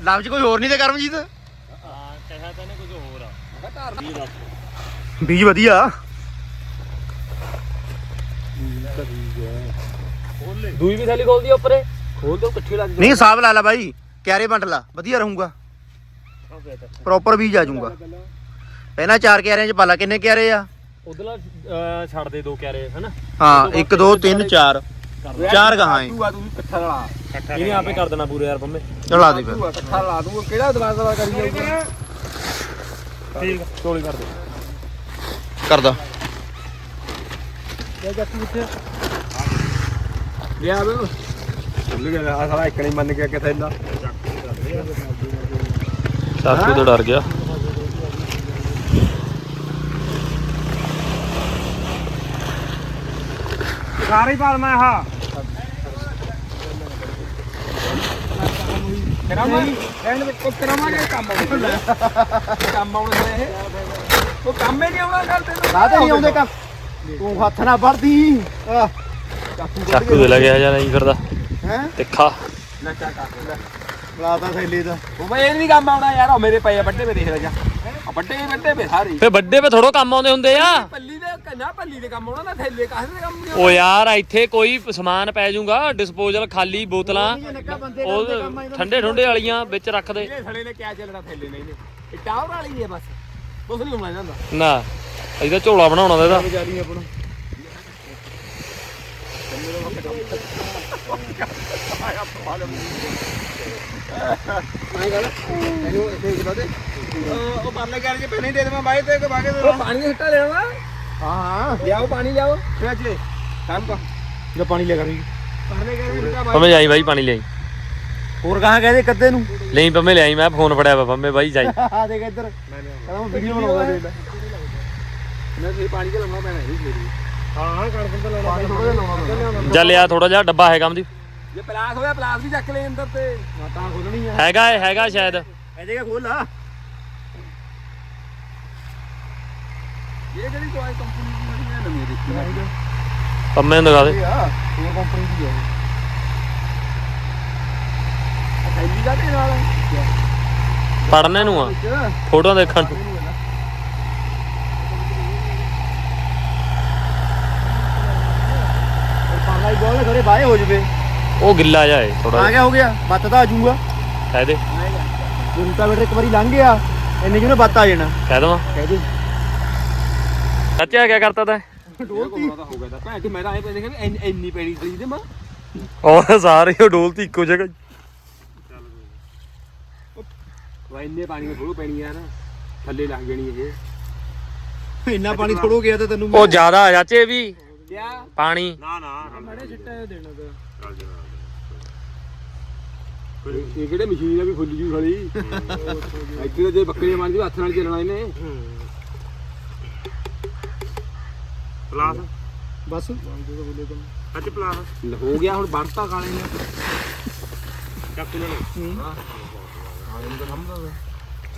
C: ਲਫ਼ਜ਼ ਕੋਈ ਹੋਰ ਨਹੀਂ ਤੇ ਕਰਮਜੀਤ?
B: ਹਾਂ ਕਿਹਾ ਤਾਂ ਇਹਨੇ ਕੁਝ ਹੋਰ ਆ।
A: ਮੈਂ ਧਰ
B: ਵੀ ਦੱਸ
C: ਬੀਜ ਵਧੀਆ।
B: ਦੂਈ ਵੀ ਥੈਲੀ ਖੋਲਦੀ ਉੱਪਰੇ।
A: ਖੋਲ ਦੋ ਇਕੱਠੀ ਲੱਗ
C: ਨਹੀਂ ਹਿਸਾਬ ਲਾ ਲੈ ਬਾਈ ਕਿਆਰੇ ਵੰਡ ਲਾ ਵਧੀਆ ਰਹੂੰਗਾ। ਪ੍ਰੋਪਰ ਬੀਜ ਆ ਜਾਊਗਾ। ਪਹਿਲਾਂ ਚਾਰ ਕਿਆਰਿਆਂ ਚ ਪਾਲਾ ਕਿੰਨੇ ਕਿਆਰੇ ਆ?
B: ਉਧਰਲਾ ਛੱਡ ਦੇ ਦੋ ਕਿਆਰੇ ਹਨਾ?
C: ਹਾਂ 1 2 3 4 ਚਾਰ ਗਾਹਾਂ ਏ
A: ਤੂੰ ਆ ਤੂੰ ਇਕੱਠਾ ਲਾ
B: ਇਹਨੇ ਆਪੇ ਕਰ ਦੇਣਾ ਪੂਰੇ ਯਾਰ ਪੰਮੇ
C: ਚਲ ਦੇ ਫਿਰ।
A: ਤੂੰ ਇਕੱਠਾ ਲਾ ਦੂੰ ਕਿਹੜਾ ਦਵਾ ਦਵਾ ਕਰੀ ਜਾਊਗਾ?
B: ਠੀਕ ਚੋਲੀ ਕਰ ਦੇ।
C: ਕਰਦਾ।
A: ਲਿਆ ਬੇ ਭੁੱਲ ਗਿਆ ਆ ਸਾਲਾ ਇੱਕ ਨਹੀਂ ਮੰਨ ਗਿਆ ਕਿਥੇ ਇੰਦਾ
B: ਚਾਕੂ ਤੋਂ ਡਰ ਗਿਆ?
D: ਸਾਰੇ ਪਾਲ ਮੈਂ ਆਹ।
A: ਕਰਾਂਗੇ ਦੇ ਕੋ ਕਰਾਵਾਂਗੇ ਕੰਮ ਕੰਮ ਆਉਣਾ ਹੈ ਇਹ। ਉਹ ਕੰਮ ਹੀ ਨਹੀਂ ਆਉਣਾ ਤੈਨੂੰ
C: ਰਾਤ ਨਹੀਂ ਆਉਂਦੇ ਕੰਮ। ਤੂੰ ਹੱਥ ਨਾ ਫੜਦੀ ਆ
B: ਚਾਕੂ ਦੇ ਲੱਗਿਆ ਜਾਂ ਨਹੀਂ ਫਿਰਦਾ।
C: ਹੈ?
B: ਤਿੱਖਾ
A: ਲੈ
C: ਬਲਾਤਾ ਥੈਲੇ ਦਾ।
A: ਉਹ ਬਈ ਇਹ ਨਹੀਂ ਕੰਮ ਆਉਣਾ ਯਾਰ ਉਹ ਮੇਰੇ ਪਏ ਆ ਵੱਡੇ ਵੇ ਦੇਖ ਲੈ ਜਾ। ਆ ਵੱਡੇ ਹੀ ਵੱਡੇ ਵੇ ਸਾਰੇ।
B: ਫੇ ਵੱਡੇ ਪੇ ਥੋੜੋ ਕੰਮ ਆਉਂਦੇ ਹੁੰਦੇ ਆ।
A: ਪੱਲੀ ਦੇ ਕੰਨਾ ਪੱਲੀ ਦੇ ਕੰਮ ਆਉਣਾ ਨਾ ਥੈਲੇ ਕਾਹਦੇ ਦੇ ਕੰਮ ਨਹੀਂ
B: ਓ ਯਾਰ ਇੱਥੇ ਕੋਈ ਸਮਾਨ ਪੈ ਜਾਊਗਾ ਡਿਸਪੋਜ਼ਲ ਖਾਲੀ ਬੋਤਲਾਂ ਉਹ ਠੰਡੇ ਠੰਡੇ ਵਾਲੀਆਂ ਵਿੱਚ ਰੱਖ ਦੇ।
A: ਇਹ ਸੜੇ ਨੇ ਕਿਆ ਚੱਲਣਾ ਥੈਲੇ ਨਹੀਂ ਨੇ ਇਹ ਟਾਵਰ ਵਾਲੀ ਹੈ ਬਸ। ਕੁਛ ਨਹੀਂ ਹੋਣਾ ਜਾਂਦਾ।
B: ਨਾ ਇਹਦਾ ਝੋਲਾ ਬਣਾਉਣਾ ਦਾ ਇਹਦਾ।
C: ਆਪਣਾ।
A: ਮੈਂ ਗੱਲ ਇਹਨੂੰ ਇੱਥੇ ਇੱਕ ਦੇ
C: ਉਹ ਪਰਲੇ ਕਰ ਕੇ ਪੈਣੇ ਦੇ ਦੇਵਾਂ ਬਾਈ ਤੇ ਕਿ ਬਾਗੇ
A: ਉਹ ਪਾਣੀ ਦਾ ਹਿੱਟਾ ਲੈਣਾ
C: ਹਾਂ ਹਾਂ
A: ਲਿਆਓ ਪਾਣੀ ਲਿਆਓ। ਫੇਰ ਕੰਮ ਕਾ
C: ਜੋ ਪਾਣੀ ਲੈ ਕਰੀ
A: ਪਰਲੇ ਕਰ ਹਿੱਟਾ
B: ਪੰਮੇ ਜਾਈ ਬਾਈ ਪਾਣੀ ਲਿਆਈ
C: ਹੋਰ ਕਹਾਂ ਕਹਦੇ ਕੱਦੇ ਨੂੰ?
B: ਲਈ ਪੰਮੇ ਲਿਆਈ ਮੈਂ ਫੋਨ ਫੜਿਆ ਵਾ ਪੰਮੇ ਬਾਈ ਜਾਈ।
C: ਆ ਦੇਖ ਇੱਧਰ। ਕਹਿੰਦਾ ਮੈਂ ਵੀਡੀਓ ਬਣਾਉਂਦਾ ਦੇ ਲੈ।
A: ਮੈਂ ਤੇ ਪਾਣੀ ਕੇ ਲਾਉਣਾ ਪੈਣਾ ਇਹ ਮੇਰੀ
D: ਹਾਂ ਕਰ ਦਿੰਦਾ ਲੈਣਾ
C: ਪਾਣੀ। ਥੋੜਾ ਜਿਹਾ ਲਾਉਣਾ ਪੈਣਾ।
B: ਜਾ ਲਿਆ ਥੋੜਾ ਜਿਹਾ ਡੱਬਾ ਹੈਗਾ ਮਦੀ
A: ਜੇ ਪਲਾਸ ਹੋਇਆ ਪਲਾਸ ਵੀ ਚੱਕ ਲੈ ਅੰਦਰ ਤੇ।
C: ਤਾਂ ਖੋਲਣੀ ਆ।
B: ਹੈਗਾ ਏ ਹੈਗਾ ਸ਼ਾਇਦ।
C: ਇਹਦੇ ਕਾ ਖੋਲ ਲਾ।
A: ਇਹ ਜਿਹੜੀ ਦਵਾਈ ਕੰਪਨੀ ਦੀ ਜਿਹੜੀ ਮੈਂ ਨਵੀਂ ਦੇਖੀ ਨਾ
B: ਪੰਮੇ ਨੂੰ ਦਿਖਾ ਦੇ।
C: ਇਹ ਆ ਹੋਰ ਕੰਪਨੀ ਦੀ ਆ
A: ਥੈਲੀ ਦਾ ਤੇ ਨਾਲ
B: ਪੜਨੇ ਨੂੰ ਆ। ਫੋਟੋ ਦੇਖਣ ਨੂੰ।
C: ਪਾਣਾ ਹੀ ਬੋਲ ਘਰੇ ਬਾਏ ਹੋ ਜਵੇ।
B: ਉਹ ਗਿੱਲਾ ਜਾ
C: ਆ
B: ਥੋੜਾ
C: ਗਿਆ ਹੋ ਗਿਆ। ਬੱਤ ਤਾਂ ਆ ਜਾਊਗਾ।
B: ਕਹਿ ਦੇ।
C: ਜੁੰਤਾ ਬੇਟੇ ਇੱਕ ਵਾਰੀ ਲੰਘ ਗਿਆ। ਇੰਨੇ ਜਿਹਨੇ ਬੱਤ ਆ ਜਾਣਾ।
B: ਕਹਿ ਦਵਾਂ।
C: ਕਹਿ ਦੇ।
B: ਸੱਚਿਆ ਕਿਆ ਕਰਤਾ ਤੈਂ?
A: ਡੋਲਤੀ। ਹੋ ਗਿਆ ਤਾਂ ਭੈਣ ਜੀ ਮੈਂ ਤਾਂ ਐ ਪੈਂਦੇ ਕਿ ਇੰਨੀ- ਇੰਨੀ ਪੈਣੀ ਖਰੀਦੇ ਮਾਂ
B: ਉਹ ਸਾਰੇ ਉਹ ਡੋਲਤੀ ਇੱਕੋ ਜਗ੍ਹਾ
A: ਉਹ ਇੰਨੇ ਪਾਣੀ ਵਿੱਚ ਥੋੜੋ ਪੈਣੀ ਆ ਨਾ। ਥੱਲੇ ਲੱਗ ਜਾਣੀ ਇਹ।
C: ਇੰਨਾ ਪਾਣੀ ਥੋੜੋ ਗਿਆ ਤਾਂ ਤੈਨੂੰ
B: ਉਹ ਜ਼ਿਆਦਾ ਆ ਚਾਚੇ ਵੀ। ਪਾਣੀ।
D: ਨਾ ਨਾ।
A: ਬੜੇ ਛਿੱਟੇ ਦੇਣਾ ਤਾਂ। ਇਹ ਕਿਹੜੇ ਮਸ਼ੀਨ ਆ ਵੀ ਖੁੱਲ ਜੂ ਖੜੀ ਇੱਥੇ ਤਾਂ ਜੇ ਬੱਕਰੀਆਂ ਮਾਰਦੀ ਹੱਥ ਨਾਲ ਚੱਲਣਾ ਇਹਨੇ।
D: ਪਲਾਸ?
C: ਬਸ।
D: ਅੱਜ ਪਲਾਸ?
A: ਹੋ ਗਿਆ ਹੁਣ ਵੜਤਾ ਕਾਲੇ ਨੇ।
D: ਚੱਕ ਲੈ
A: ਹਾਂ ਇਹਨੂੰ ਤਾਂ ਸਮਝਦਾ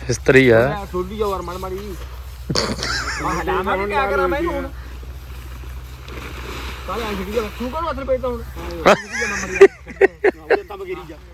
B: ਹਿਸਟਰੀ ਹੈ
A: ਮੈਂ ਥੋੜੀ ਜਿਹੀ ਹੋਰ ਮੜ ਮੜੀ। ਮੈਂ ਹਲਾ ਮੈਂ ਕੀ ਕਰਾਂ ਮੈਂ ਹੁਣ? ਕਾਲੇ ਆਂ ਛਿੱਟੀ ਜਾ ਤੂੰ ਕੋਲ ਹੱਥ ਪੇਟਾ ਹੁਣ?
C: ਤਾਂ ਬਗੇਰੀ ਜਾ ਉਹਨੇ ਪੁਰਾ ਮਾਰੀ ਆ ਗਿਆ ਬਾਬਾ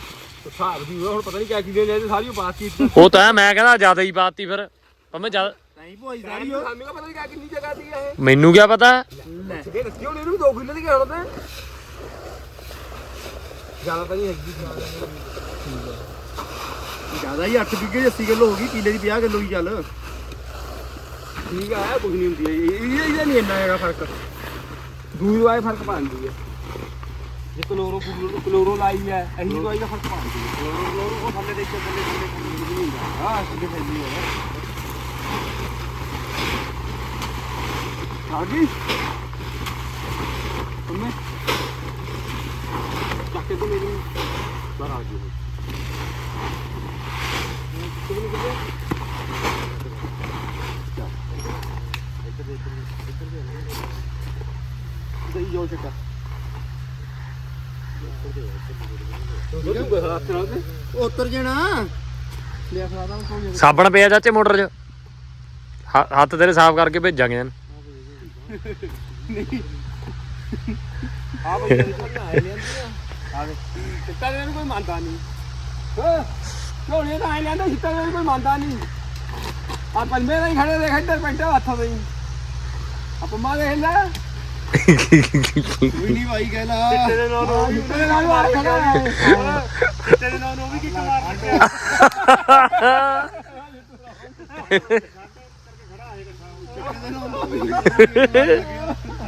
A: ਹਿਸਾਬ ਦੀ ਹੋਇਆ, ਹੁਣ ਪਤਾ ਨਹੀਂ ਕਿਆ ਕੀ ਦੇ ਲੈ ਸਾਰੀ ਉਹ ਬਾਤ ਕੀਤੀ
B: ਉਹ ਤਾਂ ਮੈਂ ਕਹਿੰਦਾ ਜ਼ਿਆਦਾ ਹੀ ਪਾਤੀ ਫਿਰ। ਭਾਵੇਂ ਜ਼ਿਆਦਾ
C: ਨਹੀਂ ਭੋਈ ਸਾਰੀ
A: ਸਾਰੀ ਸਾਨੂੰ ਤਾਂ ਪਤਾ ਨਹੀਂ ਕਿਆ ਕਿੰਨੀ ਜਗ੍ਹਾ ਦੀ ਹੈ
B: ਮੈਨੂੰ ਕੀ ਪਤਾ?
A: ਇਹ ਇਹ ਦੱਸਿਓ ਨੇ ਇਹਨੂੰ 2 ਕਿਲੋ ਦੀ ਤੇ ਜ਼ਿਆਦਾ ਤਾਂ ਨਹੀਂ ਹੈਗੀ।
C: ਜ਼ਿਆਦਾ ਹੀ 8 ਵਿਗੇ 80 ਕਿਲੋ ਹੋ ਗਈ ਕਿਲੇ ਦੀ 50 ਕਿਲੋ ਹੀ ਚੱਲ।
A: ਠੀਕ ਆ ਕੁਝ ਨਹੀਂ ਹੁੰਦੀ ਇਹ ਇਹ ਇਹਦਾ ਨਹੀਂ ਇੰਨਾ ਹੈਗਾ ਫ਼ਰਕ। ਦੂਈ ਵਾਏ ਫ਼ਰਕ ਪਾਉਂਦੀ ਹੈ। ਜੇ ਕਲੋਰੋ ਕਲੋਰੋ ਲਾਈ ਹੈ, ਇਹੀ ਦਵਾਈ ਦਾ ਫ਼ਰਕ ਪਾਉਂਦੀ ਹੈ। ਕਲੋਰੋ ਕਲੋਰੋ, ਉਹ ਥੱਲੇ ਦੇਖੋ ਥੱਲੇ ਥੱਲੇ ਥੱਲੇ ਨਹੀਂ ਹੁੰਦਾ ਹਾਂ ਸਿੱਧੇ ਫੈਲੀ ਹੈ ਆ ਗਈ। ਤੁਮੇ ਚੱਕੇ ਤੋਂ ਮੇਰੀ ਬਾਹਰ ਆ ਗਈ ਤੁਮਨੇ ਕਿਹਾ ਗਈ ਜੋ ਚੱਕਾ ਉਹ ਹੱਥ ਨਾਲ ਤੇ
C: ਉਹ ਉਤਰ ਜਾਣਾ ਲਿਆ ਫੜਾ ਕੋਈ
B: ਸਾਬਣ ਪਿਆ ਚਾਚੇ ਮੋਟਰ 'ਚ। ਹ- ਹੱਥ ਤੇਰੇ ਸਾਫ਼ ਕਰਕੇ ਭੇਜਾਂਗੇ ਇਹਨੂੰ।
A: ਆ ਬਈ ਆਏ ਲੈਂਦੇ ਆ ਆ ਦੇ ਨੂੰ ਕੋਈ ਮੰਨਦਾ ਨਹੀਂ ਹਾਂ ਝੋਲੀਆਂ ਤਾਂ ਆਏ ਲੈਂਦੇ ਸਿੱਟਾ ਦੇ ਨੂੰ ਕੋਈ ਮੰਨਦਾ ਨਹੀਂ ਆ ਪੰਮੇ ਨਹੀਂ ਖੜੇ ਦੇਖ ਇੱਧਰ ਪੈਂਟਾ ਹੱਥੋਂ ਦੇ ਆ ਪੰਮਾ ਦੇਖ ਲੈ
C: ਕੋਈ ਨਹੀਂ ਭਾਈ
D: ਚਿੱਟੇ ਦੇ ਨਾਲ ਉਹ ਵੀ
A: ਤੇਰੇ ਨਾਲ ਆ ਖੜਾ ਹੈ
D: ਚਿੱਟੇ ਦੇ ਨਾਲ ਉਹ ਵੀ ਕਿੱਕ ਮਾਰ ਦਿੱਤੇ ਹੈ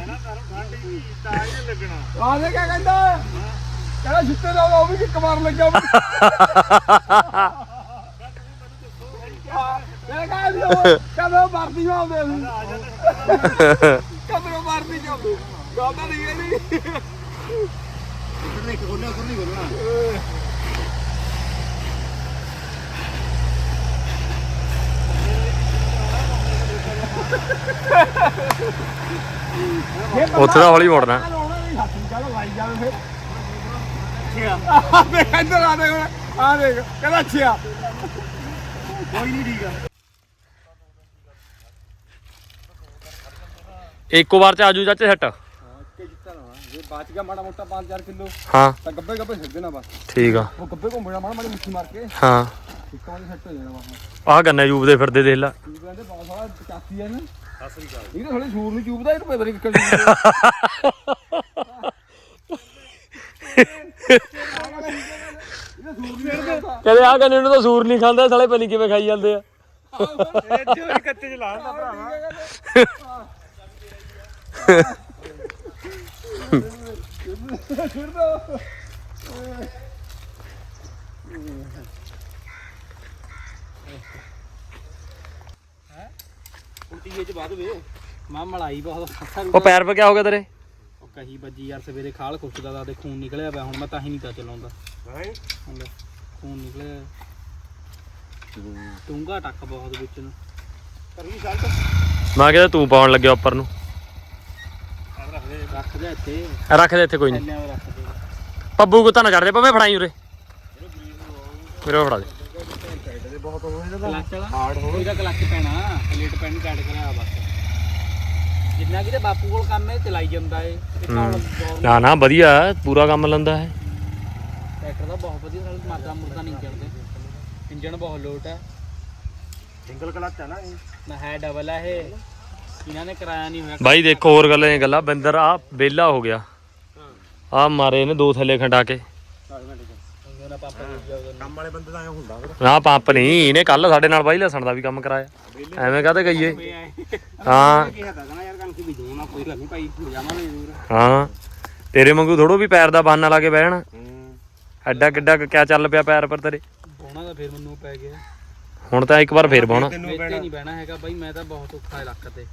D: ਨਾ ਤੁਹਾਨੂੰ ਠੰਡ ਹੀ ਤਾਂ ਹੀ ਨੀ ਲੱਗਣਾ
A: ਆ ਦੇ ਕਿਆ ਕਹਿੰਦਾ? ਕਹਿੰਦਾ ਸਿੱਟੇ ਦਾ ਉਹ ਵੀ ਕਿੱਕ ਮਾਰ ਲੱਗਿਆ। ਮੈਂ ਕਹਾਂ ਵੀ ਉਹ ਕਦੋਂ ਮਰਦੀ ਆਉਂਦੇ ਸੀ ਮਰਦੀ ਜਾਂਦੇ ਗੱਲ ਤਾਂ ਨਹੀਂ ਇਹ ਨਹੀਂ
C: ਇੱਧਰ ਇੱਕ ਖੋਲਿਆ ਉੱਧਰ ਨਹੀਂ ਖੋਲਣਾ
B: ਉੱਥੇ ਤਾਂ ਹੌਲੀ ਮੋੜਨਾ।
A: ਆ ਦੇਖ ਇੱਧਰ ਆ ਦੇਖ ਆ ਦੇਖ ਕਹਿੰਦਾ ਅੱਛਾ
C: ਕੋਈ ਨਹੀਂ ਠੀਕ ਆ।
B: ਇੱਕੋ ਵਾਰ ਚ ਆਜੂ ਚਾਚੇ ਸੱਟ।
A: ਕੇ ਜਿੱਤਾ ਨਾ ਜੇ ਬਚ ਗਿਆ ਮਾੜਾ ਮੋਟਾ 5-4 ਕਿਲੋ
B: ਹਾਂ।
A: ਤਾਂ ਗੱਬੇ ਗੱਬੇ ਛੱਡ ਦੇਣਾ ਬਸ।
B: ਠੀਕ ਆ।
A: ਉਹ ਗੱਬੇ ਘੁੰਮਣਾ ਮਾੜਾ ਮਾੜੀ ਮੁੱਠੀ ਮਾਰ ਕੇ।
B: ਹਾਂ।
A: ਇੱਕੋ ਵਾਰੀ ਸੈੱਟ ਹੋ ਜਾਣਾ ਬਸ।
B: ਆਹ ਗੰਨੇ ਜੂਬ ਦੇ ਫਿਰਦੇ ਦੇਖ ਲਾ।
A: ਕੀ ਕਹਿੰਦੇ ਬਹੁਤ ਸਾਰਾ 85 ਹੈ ਨਾ। ਇਹ ਤਾਂ ਥੋੜੇ ਸੂਰ ਨੂੰ ਚੂਬਦਾ ਇਹਨੂੰ ਪਤਾ ਨਹੀਂ ਕਿੱਕੜ ਇਹਦਾ ਸੂਰ ਨਹੀਂ ਚੂਬਦਾ
B: ਕਹਿੰਦੇ ਆਹ ਗੰਨੇ ਨੂੰ ਤਾਂ ਸੂਰ ਨਹੀਂ ਖਾਂਦਾ ਸਾਲੇ ਪਤਾ ਕਿਵੇਂ ਖਾਈ ਜਾਂਦੇ ਆ।
D: ਇਹ ਜੋ ਕੱਚੇ ਚ ਲਾ ਦਿੰਦਾ ਭਰਾਵਾ।
C: ਕੁੰਟੀਏ ਚ ਬਾਅਦ ਵੇ ਮਾਂ ਮਲਾਈ ਬਹੁਤ ਖੱਸਾ
B: ਉਹ ਪੈਰ 'ਤੇ ਕਿਆ ਹੋ ਗਿਆ ਤੇਰੇ?
C: ਉਹ ਕਹੀ ਵੱਜੀ ਯਾਰ ਸਵੇਰੇ ਖਾਲ ਖੁੱਚਦਾ ਦਾ ਤੇ ਖੂਨ ਨਿਕਲਿਆ ਪਿਆ ਹੁਣ ਮੈਂ ਤਾਂ ਹੀ ਨਹੀਂ ਤਾਂ ਚਲਾਉਂਦਾ
D: ਹੈ?
C: ਹੁਣ ਲੈ, ਖੂਨ ਨਿਕਲਿਆ। ਟੁੰਗਾ ਟੱਕ ਬਹੁਤ ਵਿੱਚ ਨੂੰ। ਕਰੀ ਸ਼ਾਲਟ
B: ਮੈਂ ਕਿਹਾ ਤੂੰ ਪਾਉਣ ਲੱਗਿਆ ਉੱਪਰ ਨੂੰ।
C: ਰੱਖ ਦੇ ਇੱਥੇ।
B: ਰੱਖ ਦੇ ਇੱਥੇ ਕੋਈ ਨਹੀਂ।
C: ਰੱਖ ਦੇ
B: ਪੱਬੂ ਕੁੱਤਾ ਨਾ ਚੜ ਜਾ ਪਵੇਂ ਫੜਾਈ ਉਰੇ। ਮੇਰੇ ਕੋਲ ਫੜਾ ਦੇ।
C: ਕਲੱਚ ਵਾਲਾ? ਹਾਰਡ ਹੋ ਇਹਦਾ ਕਲੱਚ ਪੈਣਾ ਪਲੇਟ ਪੈਣੀ ਕੱਢ ਕਰਿਆ ਬਸ। ਜਿੰਨਾ ਕਿ ਤੇ ਬਾਪੂ ਕੋਲ ਕੰਮ ਹੈ ਚਲਾਈ ਜਾਂਦਾ ਏ। ਇਹ ਤਾਂ ਹੁਣ ਗੌਰ
B: ਨਾ ਨਾ ਵਧੀਆ ਪੂਰਾ ਕੰਮ ਲੈਂਦਾ ਹੈ।
C: ਟਰੈਕਟਰ ਦਾ ਬਹੁਤ ਵਧੀਆ ਨਾਲ ਮਾਰਦਾ ਮੁਰਦਾ ਨਹੀਂ ਚੱਲਦੇ ਇੰਜਨ ਬਹੁਤ ਲੋਟ ਹੈ।
D: ਸਿੰਗਲ ਕਲਚ ਆ ਨਾ ਇਹ।
C: ਨਾ ਹੈ ਡਬਲ ਹੈ ਇਹ। ਇਹਨਾਂ ਨੇ ਕਰਾਇਆ ਨਹੀਂ ਹੋਇਆ।
B: ਬਾਈ ਦੇਖੋ ਹੋਰ ਗੱਲਾਂ ਇਹ ਗੱਲਾਂ। ਬਿੰਦਰ ਆ ਬੇਲਾ ਹੋ ਗਿਆ। ਆ ਮਾਰੇ ਨੇ ਦੋ ਥੱਲੇ ਖੰਡਾ ਕੇ।
C: ਮੇਰਾ ਪਾਪਾ ਜੀ ਜਾਊਗਾ
D: ਕੰਮ ਵਾਲੇ ਬੰਦੇ ਦਾ ਐ ਹੁੰਦਾ ਫਿਰ।
B: ਨਾ ਪੰਪ ਨਹੀਂ। ਇਹਨੇ ਕੱਲ ਸਾਡੇ ਨਾਲ ਬਾਈ ਲਸਣ ਦਾ ਵੀ ਕੰਮ ਕਰਾਇਆ। ਐਵੇਂ ਕਾਹਤੇ ਕਹੀਏ? ਹਾਂ।
C: ਕਿਹਾ ਤਾਂ ਨਾ ਯਾਰ ਕਣਕ ਵੀ ਨਾ ਕੋਈ ਗੱਲ ਨਹੀਂ ਭਾਈ ਜਾਵਾਂਗੇ ਜ਼ਰੂਰ।
B: ਹਾਂ। ਤੇਰੇ ਵਾਂਗੂ ਥੋੜੋ ਵੀ ਪੈਰ ਦਾ ਬਾਨਾ ਲਾ ਕੇ ਬਹਿਣ ਐਡਾ ਕਿੱਡਾ ਕੁ ਕਿਆ ਚੱਲ ਪਿਆ ਪੈਰ ਪਰ ਤੇਰੇ?
C: ਉਹਨਾਂ ਦਾ ਫਿਰ ਮੈਨੂੰ ਪੈ ਗਿਆ।
B: ਹੁਣ ਤਾਂ ਇੱਕ ਵਾਰ ਫੇਰ ਪਾਉਣਾ
D: ਤੈਨੂੰ
E: ਨਹੀਂ ਬਹਿਣਾ ਹੈਗਾ ਬਾਈ ਮੈਂ ਤਾਂ ਬਹੁਤ ਔਖਾ ਹੈ ਲੱਕ ਤੇ।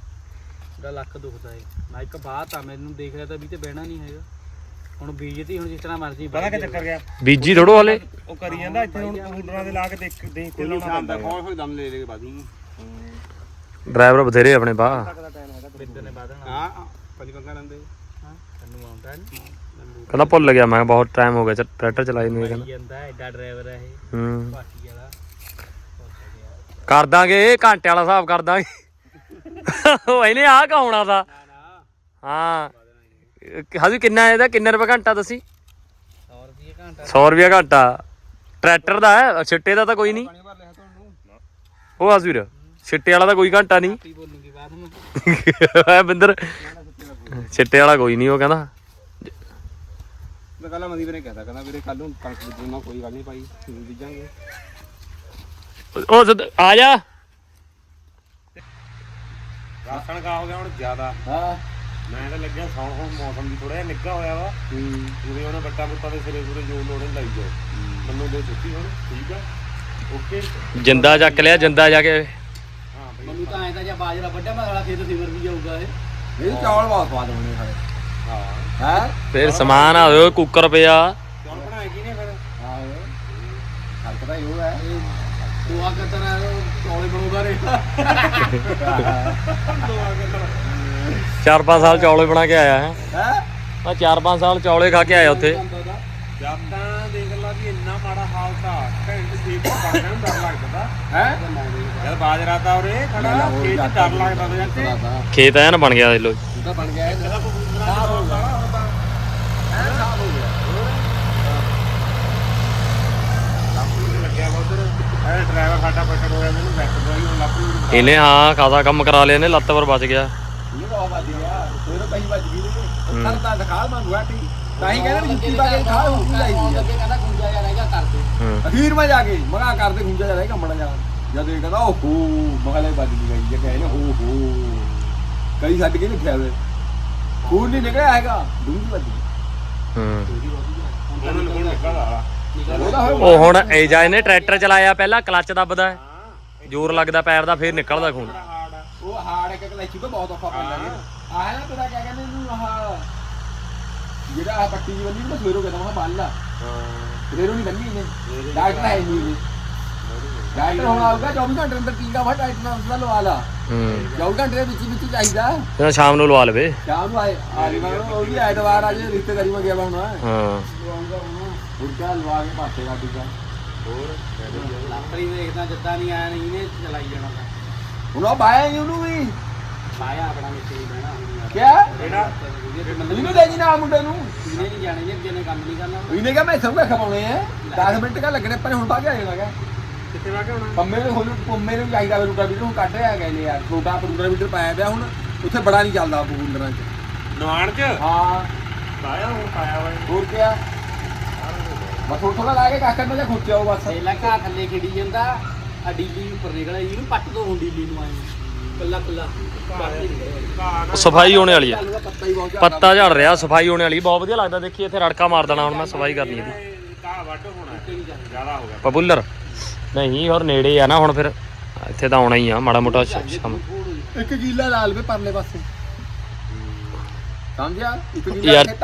E: ਮੇਰਾ ਲੱਕ ਦੁਖਦਾ ਏ। ਮੈਂ ਇੱਕ ਬਾਤ ਆ ਮੈਨੂੰ ਦੇਖ ਰਿਹਾ ਤਾਂ ਵੀ ਤੇ ਬਹਿਣਾ ਨਹੀਂ ਹੈਗਾ। ਹੁਣ ਬੀਜਤੀ ਹੁਣ ਜਿਸ ਤਰ੍ਹਾਂ ਮਰਜ਼ੀ
D: ਪਤਾ ਕਿ ਚੱਕਰ ਗਿਆ?
B: ਬੀਜੀ ਥੋੜੋ ਹਲੇ।
D: ਉਹ ਕਰੀ ਜਾਂਦਾ ਇੱਥੇ ਹੁਣ ਕਬੂਤਰਾਂ ਦੇ ਲਾ ਕੇ ਦੇਖ ਦੇਖ ਤੇ ਲਾਉਣਾ ਪੈਂਦਾ।
F: ਕੌਣ ਹੋਈ ਦਮ ਲੈ ਲੈ ਬਾਦੂ
B: ਡਰਾਈਵਰ ਬਥੇਰੇ ਆਪਣੇ ਬਾ
E: ਬਿੱਦ ਨੇ ਵਧਣਾ
F: ਹਾਂ ਪੰਜ ਪੰਗਾ ਲੰਦੇ।
E: ਹਾਂ। ਤੈਨੂੰ ਆਉਂਦਾ ਨਹੀਂ
B: ਕਹਿੰਦਾ ਭੁੱਲ ਗਿਆ ਮੈਂ ਬਹੁਤ ਟਾਈਮ ਹੋ ਗਿਆ ਚ- ਟਰੈਕਟਰ ਚਲਾਈ ਨੂੰ ਇਹ ਕਹਿੰਦਾ।
E: ਜਾਂਦਾ ਐਡਾ ਡਰਾਈਵਰ ਹੈ ਇਹ।
B: ਹੂੰ।
E: ਪਾਟੀ ਵਾਲਾ।
B: ਕਰ ਦਾਂਗੇ ਘੰਟੇ ਵਾਲਾ ਹਿਸਾਬ ਕਰ ਦਾਂਗੇ। ਉਹ ਇਹਨੇ ਆ ਕਹਾਉਣਾ ਦਾ ਹਾਂ। ਹਾਜੀ ਕਿੰਨਾ ਇਹਦਾ? ਕਿੰਨੇ ਰੁਪਏ ਘੰਟਾ ਦੱਸੀ?
E: 100 ਰੁਪਏ ਘੰਟਾ।
B: 100 ਰੁਪਏ ਘੰਟਾ ਟਰੈਕਟਰ ਦਾ ਹੈ ਛਿੱਟੇ ਦਾ ਤਾਂ ਕੋਈ ਨਹੀਂ। ਉਹ ਹਾਜ਼ਰ ਛਿੱਟੇ ਵਾਲਾ ਤਾਂ ਕੋਈ ਘੰਟਾ ਨਹੀਂ। ਐ ਬਿੰਦਰ ਛਿੱਟੇ ਵਾਲਾ ਕੋਈ ਨਹੀਂ ਉਹ ਕਹਿੰਦਾ।
F: ਮੈਂ ਕੱਲ ਮਦੀ ਵੀਰੇ ਕਹਤਾ ਕਹਿੰਦਾ ਵੀਰੇ ਕੱਲ ਨੂੰ ਕਣਕ ਬੀਜਣਾ ਕੋਈ ਗੱਲ ਨਹੀਂ ਭਾਈ ਬੀਜਾਂਗੇ।
B: ਉਹ ਆ ਜਾ।
D: ਰਾਸਣ ਕਾ ਹੋ ਗਿਆ ਹੁਣ ਜ਼ਿਆਦਾ।
A: ਹਾਂ।
D: ਮੈਂ ਤਾਂ ਲੱਗਿਆ ਸੌਣ ਹੁਣ ਮੌਸਮ ਵੀ ਥੋੜਾ ਜਿਹਾ ਨਿੱਘਾ ਹੋਇਆ ਵਾ। ਪੂਰੇ ਉਹਨੇ ਬੱਟਾ ਬੁੱਟਾ ਦੇ ਸਿਰੇ ਪੂਰੇ ਜੋਰ ਲੋੜੇ ਲਾਈ ਜਾਓ। ਮੈਨੂੰ ਦੇ ਛੁੱਟੀ ਹੁਣ ਠੀਕ ਆ? ਓਕੇ।
B: ਜਿੰਦਾ ਚੱਕ ਲਿਆ ਜਿੰਦਾ ਜਾ ਕੇ।
D: ਹਾਂ ਬਈ।
E: ਮੈਨੂੰ ਤਾਂ ਐਂ ਤਾਂ ਜੇ ਬਾਜਰਾ ਵੱਡਾ ਮੈਂ ਸਾਲਾ ਖੇਤ ਸਿਮਰ ਵੀ ਜਾਊਗਾ ਇਹ।
A: ਇਹ ਚੌਲ ਬਹੁਤ ਸਵਾਦ ਬਣੇ ਖਾਏ
D: ਹਾਂ।
A: ਹੈ?
B: ਫਿਰ ਸਮਾਨ ਆ ਉਹ ਕੁੱਕਰ ਪਿਆ
D: ਚੌਲ ਬਣਾਏ ਕੀ ਨੇ ਫਿਰ
A: ਹਾਂ ਹਰ ਪਤਾ ਹੀ ਉਹ ਹੈ
E: ਦੁਆ ਕਰਦਾ ਚੌਲੇ ਬਣੂਗਾ ਰੇ
B: ਚਾਰ ਪੰਜ ਸਾਲ ਚੌਲੇ ਬਣਾ ਕੇ ਆਇਆ ਹੈ।
A: ਹੈ?
B: ਮੈਂ ਚਾਰ ਪੰਜ ਸਾਲ ਚੌਲੇ ਖਾ ਕੇ ਆਇਆ ਉੱਥੇ।
D: ਜਦ ਤਾਂ ਦੇਖ ਲਾ ਵੀ ਇੰਨਾ ਮਾੜਾ ਹਾਲ ਤਾਂ ਘੰਟੇ ਦੇ ਕੇ ਪਾਣਾ ਨੂੰ ਡਰ ਲੱਗਦਾ।
A: ਹੈ?
D: ਜਦ ਬਾਜਰਾ ਤਾਂ ਉਰੇ ਖੜਾ। ਖੇਤ 'ਚ ਡਰ ਲੱਗਦਾ ਤੇ ਜਾਂਦੇ
B: ਖੇਤ ਐਨ ਬਣ ਗਿਆ ਦੇ ਲੋ।
A: ਤਾਂ ਬਣ ਗਿਆ ਇਹਦਾ ਸਾਫ਼ ਹੋ ਗਿਆ ਐ ਸਾਫ਼ ਹੋ ਗਿਆ
D: ਲੱਗਿਆ ਵਾ ਉਧਰ ਇਹ ਡਰਾਈਵਰ ਸਾਡਾ ਪਟੜ ਹੋਇਆ ਮੈਨੂੰ ਬੈਕ ਦਵਾਈ ਹੁਣ ਲੱਭ ਨੂੰ
B: ਇਹਨੇ ਹਾਂ ਖਾਸਾ ਕੰਮ ਕਰਾ ਲਿਆ ਇਹਨੇ ਲੱਤ ਪਰ ਬਚ ਗਿਆ।
A: ਇਹ ਬਹੁਤ ਵੱਜ ਗਿਆ। ਫਿਰ ਕਹੀਂ ਵੱਜ ਗਈ ਨੇ। ਸਰ ਤਾਂ ਦਿਖਾ ਮੈਂ ਗੁਆਟੀ ਤਾਂ ਹੀ ਕਹਿੰਦੇ ਨੇ ਜੁੱਤੀ ਪਾ ਕੇ ਦਿਖਾ ਹੋ ਕੀ ਲਾਈ
E: ਅੱਗੇ ਕਹਿੰਦਾ ਗੁੰਜਾ ਜਾ ਰਹੇਗਾ ਕਰਦੇ
A: ਅਖੀਰ ਮੈਂ ਜਾ ਕੇ ਮਗਾ ਕਰਦੇ ਗੁੰਜਾ ਜਾ ਰਹੇਗਾ ਮੜਾ ਜਾ ਜਦ ਇਹ ਕਹਿੰਦਾ ਓਹੋ ਮਗਲੇ ਵੱਜ ਗਈ ਜੇ ਕਹੇ ਨੇ ਓਹੋ। ਕਈ ਛੱਡ ਕੇ ਲਿਖਿਆ ਵੇ। ਖੂਨ ਨਹੀਂ ਨਿਕਲਿਆ ਹੈਗਾ। ਡੂੰਗੀ ਵੱਜ ਗਈ।
B: ਹੂੰ।
D: ਹੁਣ ਹੁਣ ਨਿਕਲਦਾ।
B: ਉਹ ਹੁਣ ਇਹ ਜਾ ਇਹਨੇ ਟਰੈਕਟਰ ਚਲਾਇਆ ਪਹਿਲਾਂ ਕਲੱਚ ਦੱਬਦਾ ਹੈ। ਜ਼ੋਰ ਲੱਗਦਾ ਪੈਰ ਦਾ ਫੇਰ ਨਿਕਲਦਾ ਖੂਨ।
A: ਉਹ ਹਾਰਡ ਇੱਕ ਕਲੈਚੀ ਤੋਂ ਬਹੁਤ ਔਖਾ ਪੈਂਦਾ ਜੀ। ਆਹ ਹੈ ਨਾ ਤੇਰਾ ਕਿਆ ਕਹਿੰਦੇ ਇਹਨੂੰ ਆਹ ਜਿਹੜਾ ਆਹ ਪੱਟੀ ਜੀ ਬੰਨੀ ਨੂੰ ਸਵੇਰੋ ਕਹਿੰਦਾ ਮੈਂ ਬੰਨ ਲਾ। ਸਵੇਰੋ ਨਹੀਂ ਬੰਨੀ ਇਹਨੇ। ਡਾਕਟਰ ਹੈ ਨਹੀਂ ਇਹ ਡਾਕਟਰ ਹੁਣ ਆਊਗਾ 24 ਘੰਟੇ ਅੰਦਰ ਟੀਕਾ ਵਾ ਡਾਕਟਰ ਨਾਲ ਉਸਦਾ ਲਵਾ ਲਾ।
B: ਹੂੰ।
A: 24 ਘੰਟੇ ਦੇ ਵਿੱਚ ਵਿੱਚ ਚਾਹੀਦਾ।
B: ਸ਼ਾਮ ਨੂੰ ਲਵਾ ਲਵੇ।
A: ਸ਼ਾਮ ਨੂੰ ਆਏ ਆਲੀਵਾਰ ਉਹ ਵੀ ਐਤਵਾਰ ਅੱਜ ਰਿਸ਼ਤੇਦਾਰੀ ਮੈਂ ਗਿਆ ਹੁਣ।
B: ਹਾਂ
A: ਉਰਗਾ ਲਵਾ ਕੇ ਪਾਸੇ ਦਾ ਟੀਕਾ
E: ਲਾਪਰੀ ਦੇਖਦਾ ਜਿੱਦਾਂ ਨਹੀਂ ਆਇਆ ਨਹੀਂ ਇਹਨੇ ਚਲਾਈ ਜਾਣਾ ਤਾਂ।
A: ਹੁਣ ਉਹ ਬਾਇਆ ਨਹੀਂ ਉਹਨੂੰ ਵੀ।
E: ਮਾਇਆ ਆਪਣਾ ਵਿੱਚ ਨਹੀਂ ਬਹਿਣਾ ਹੁਣ
A: ਕਿਆ?
D: ਜਿਹੜਾ
A: ਇਹਨੂੰ ਲੈ ਜੀ ਨਾਲ ਮੁੰਡੇ ਨੂੰ।
E: ਇਹਨੇ ਨਹੀਂ ਜਾਣੇ ਜੇ ਅੱਗੇ ਨੇ ਕੰਮ ਨਹੀਂ ਕਰਨਾ।
A: ਇਹਨੇ ਕਿਹਾ ਮੈਂ ਸਭ ਕੁਝ ਖਵਾਉਣੇ ਆ। 10 ਮਿੰਟ ਕਾ ਲੱਗਣੇ ਪਰ ਹੁਣ ਬਾਅਦ ਆ ਜਾਣਾ ਗਾ।
D: ਕਿੱਥੇ ਵਾ ਕੇ ਹੁਣ
A: ਪੰਮੇ ਨੂੰ ਹੁਣ ਪੰਮੇ ਨੂੰ ਚਾਹੀਦਾ ਵੇ ਰੂਟਾ ਵੀਟਰ ਹੁਣ ਕੱਢ ਰਿਹਾ ਗਏ ਨੇ ਯਾਰ। ਛੋਟਾ ਰੂਟਾ ਵੀਟਰ ਪਾਇਆ ਪਿਆ ਹੁਣ ਉੱਥੇ ਬੜਾ ਨਹੀਂ ਚੱਲਦਾ ਬੂਲਰਾਂ ਚ।
D: ਨਵਾਣ 'ਚ?
A: ਹਾਂ।
D: ਪਾਇਆ ਹੁਣ ਪਾਇਆ ਵਾ
A: ਹੋਰ ਕਿਆ? ਬਸ ਥੋੜਾ ਥੋੜਾ ਲਾ ਕੇ ਕਾਕਰ ਨਾਲ ਖੁੱਚਿਆ ਉਹ ਬਸ।
E: ਸੇਲਾ ਘਾ ਥੱਲੇ ਖਿੜੀ ਜਾਂਦਾ ਆ ਡੀਲੀ ਉੱਪਰ ਨਿਕਲਿਆ ਇਹਨੂੰ ਪੱਟ ਦੋ ਹੁਣ ਡੀਲੀ ਨੂੰ ਆਏ। ਕੱਲਾ ਕੱਲਾ
B: ਸਫ਼ਾਈ ਹੋਣੇ ਵਾਲੀ ਆ।
A: ਪੱਤਾ
B: ਝੜ ਰਿਹਾ ਸਫ਼ਾਈ ਹੋਣੇ ਵਾਲੀ ਬਹੁਤ ਵਧੀਆ ਲੱਗਦਾ ਦੇਖੀ ਇੱਥੇ ਰੜਕਾ ਮਾਰ ਦੇਣਾ ਹੁਣ ਮੈਂ ਸਫ਼ਾਈ ਕਰਨੀ ਇਹਦੀ।
D: ਕਾ ਵੱਢ ਹੋਣਾ ਜ਼ਿਆਦਾ। ਹੋ ਗਿਆ।
B: ਪਪੂਲਰ। ਨਹੀਂ ਹੋਰ ਨੇੜੇ ਆ ਨਾ ਹੁਣ ਫਿਰ ਇੱਥੇ ਤਾਂ ਆਉਣਾ ਹੀ ਆ ਮਾੜਾ ਮੋਟਾ ਸ਼ਾਮ।
A: ਇੱਕ ਕੀਲਾ ਲਾ ਲਵੇ ਪਰਲੇ ਪਾਸੇ। ਸਮਝਿਆ?
B: ਯਾਰ,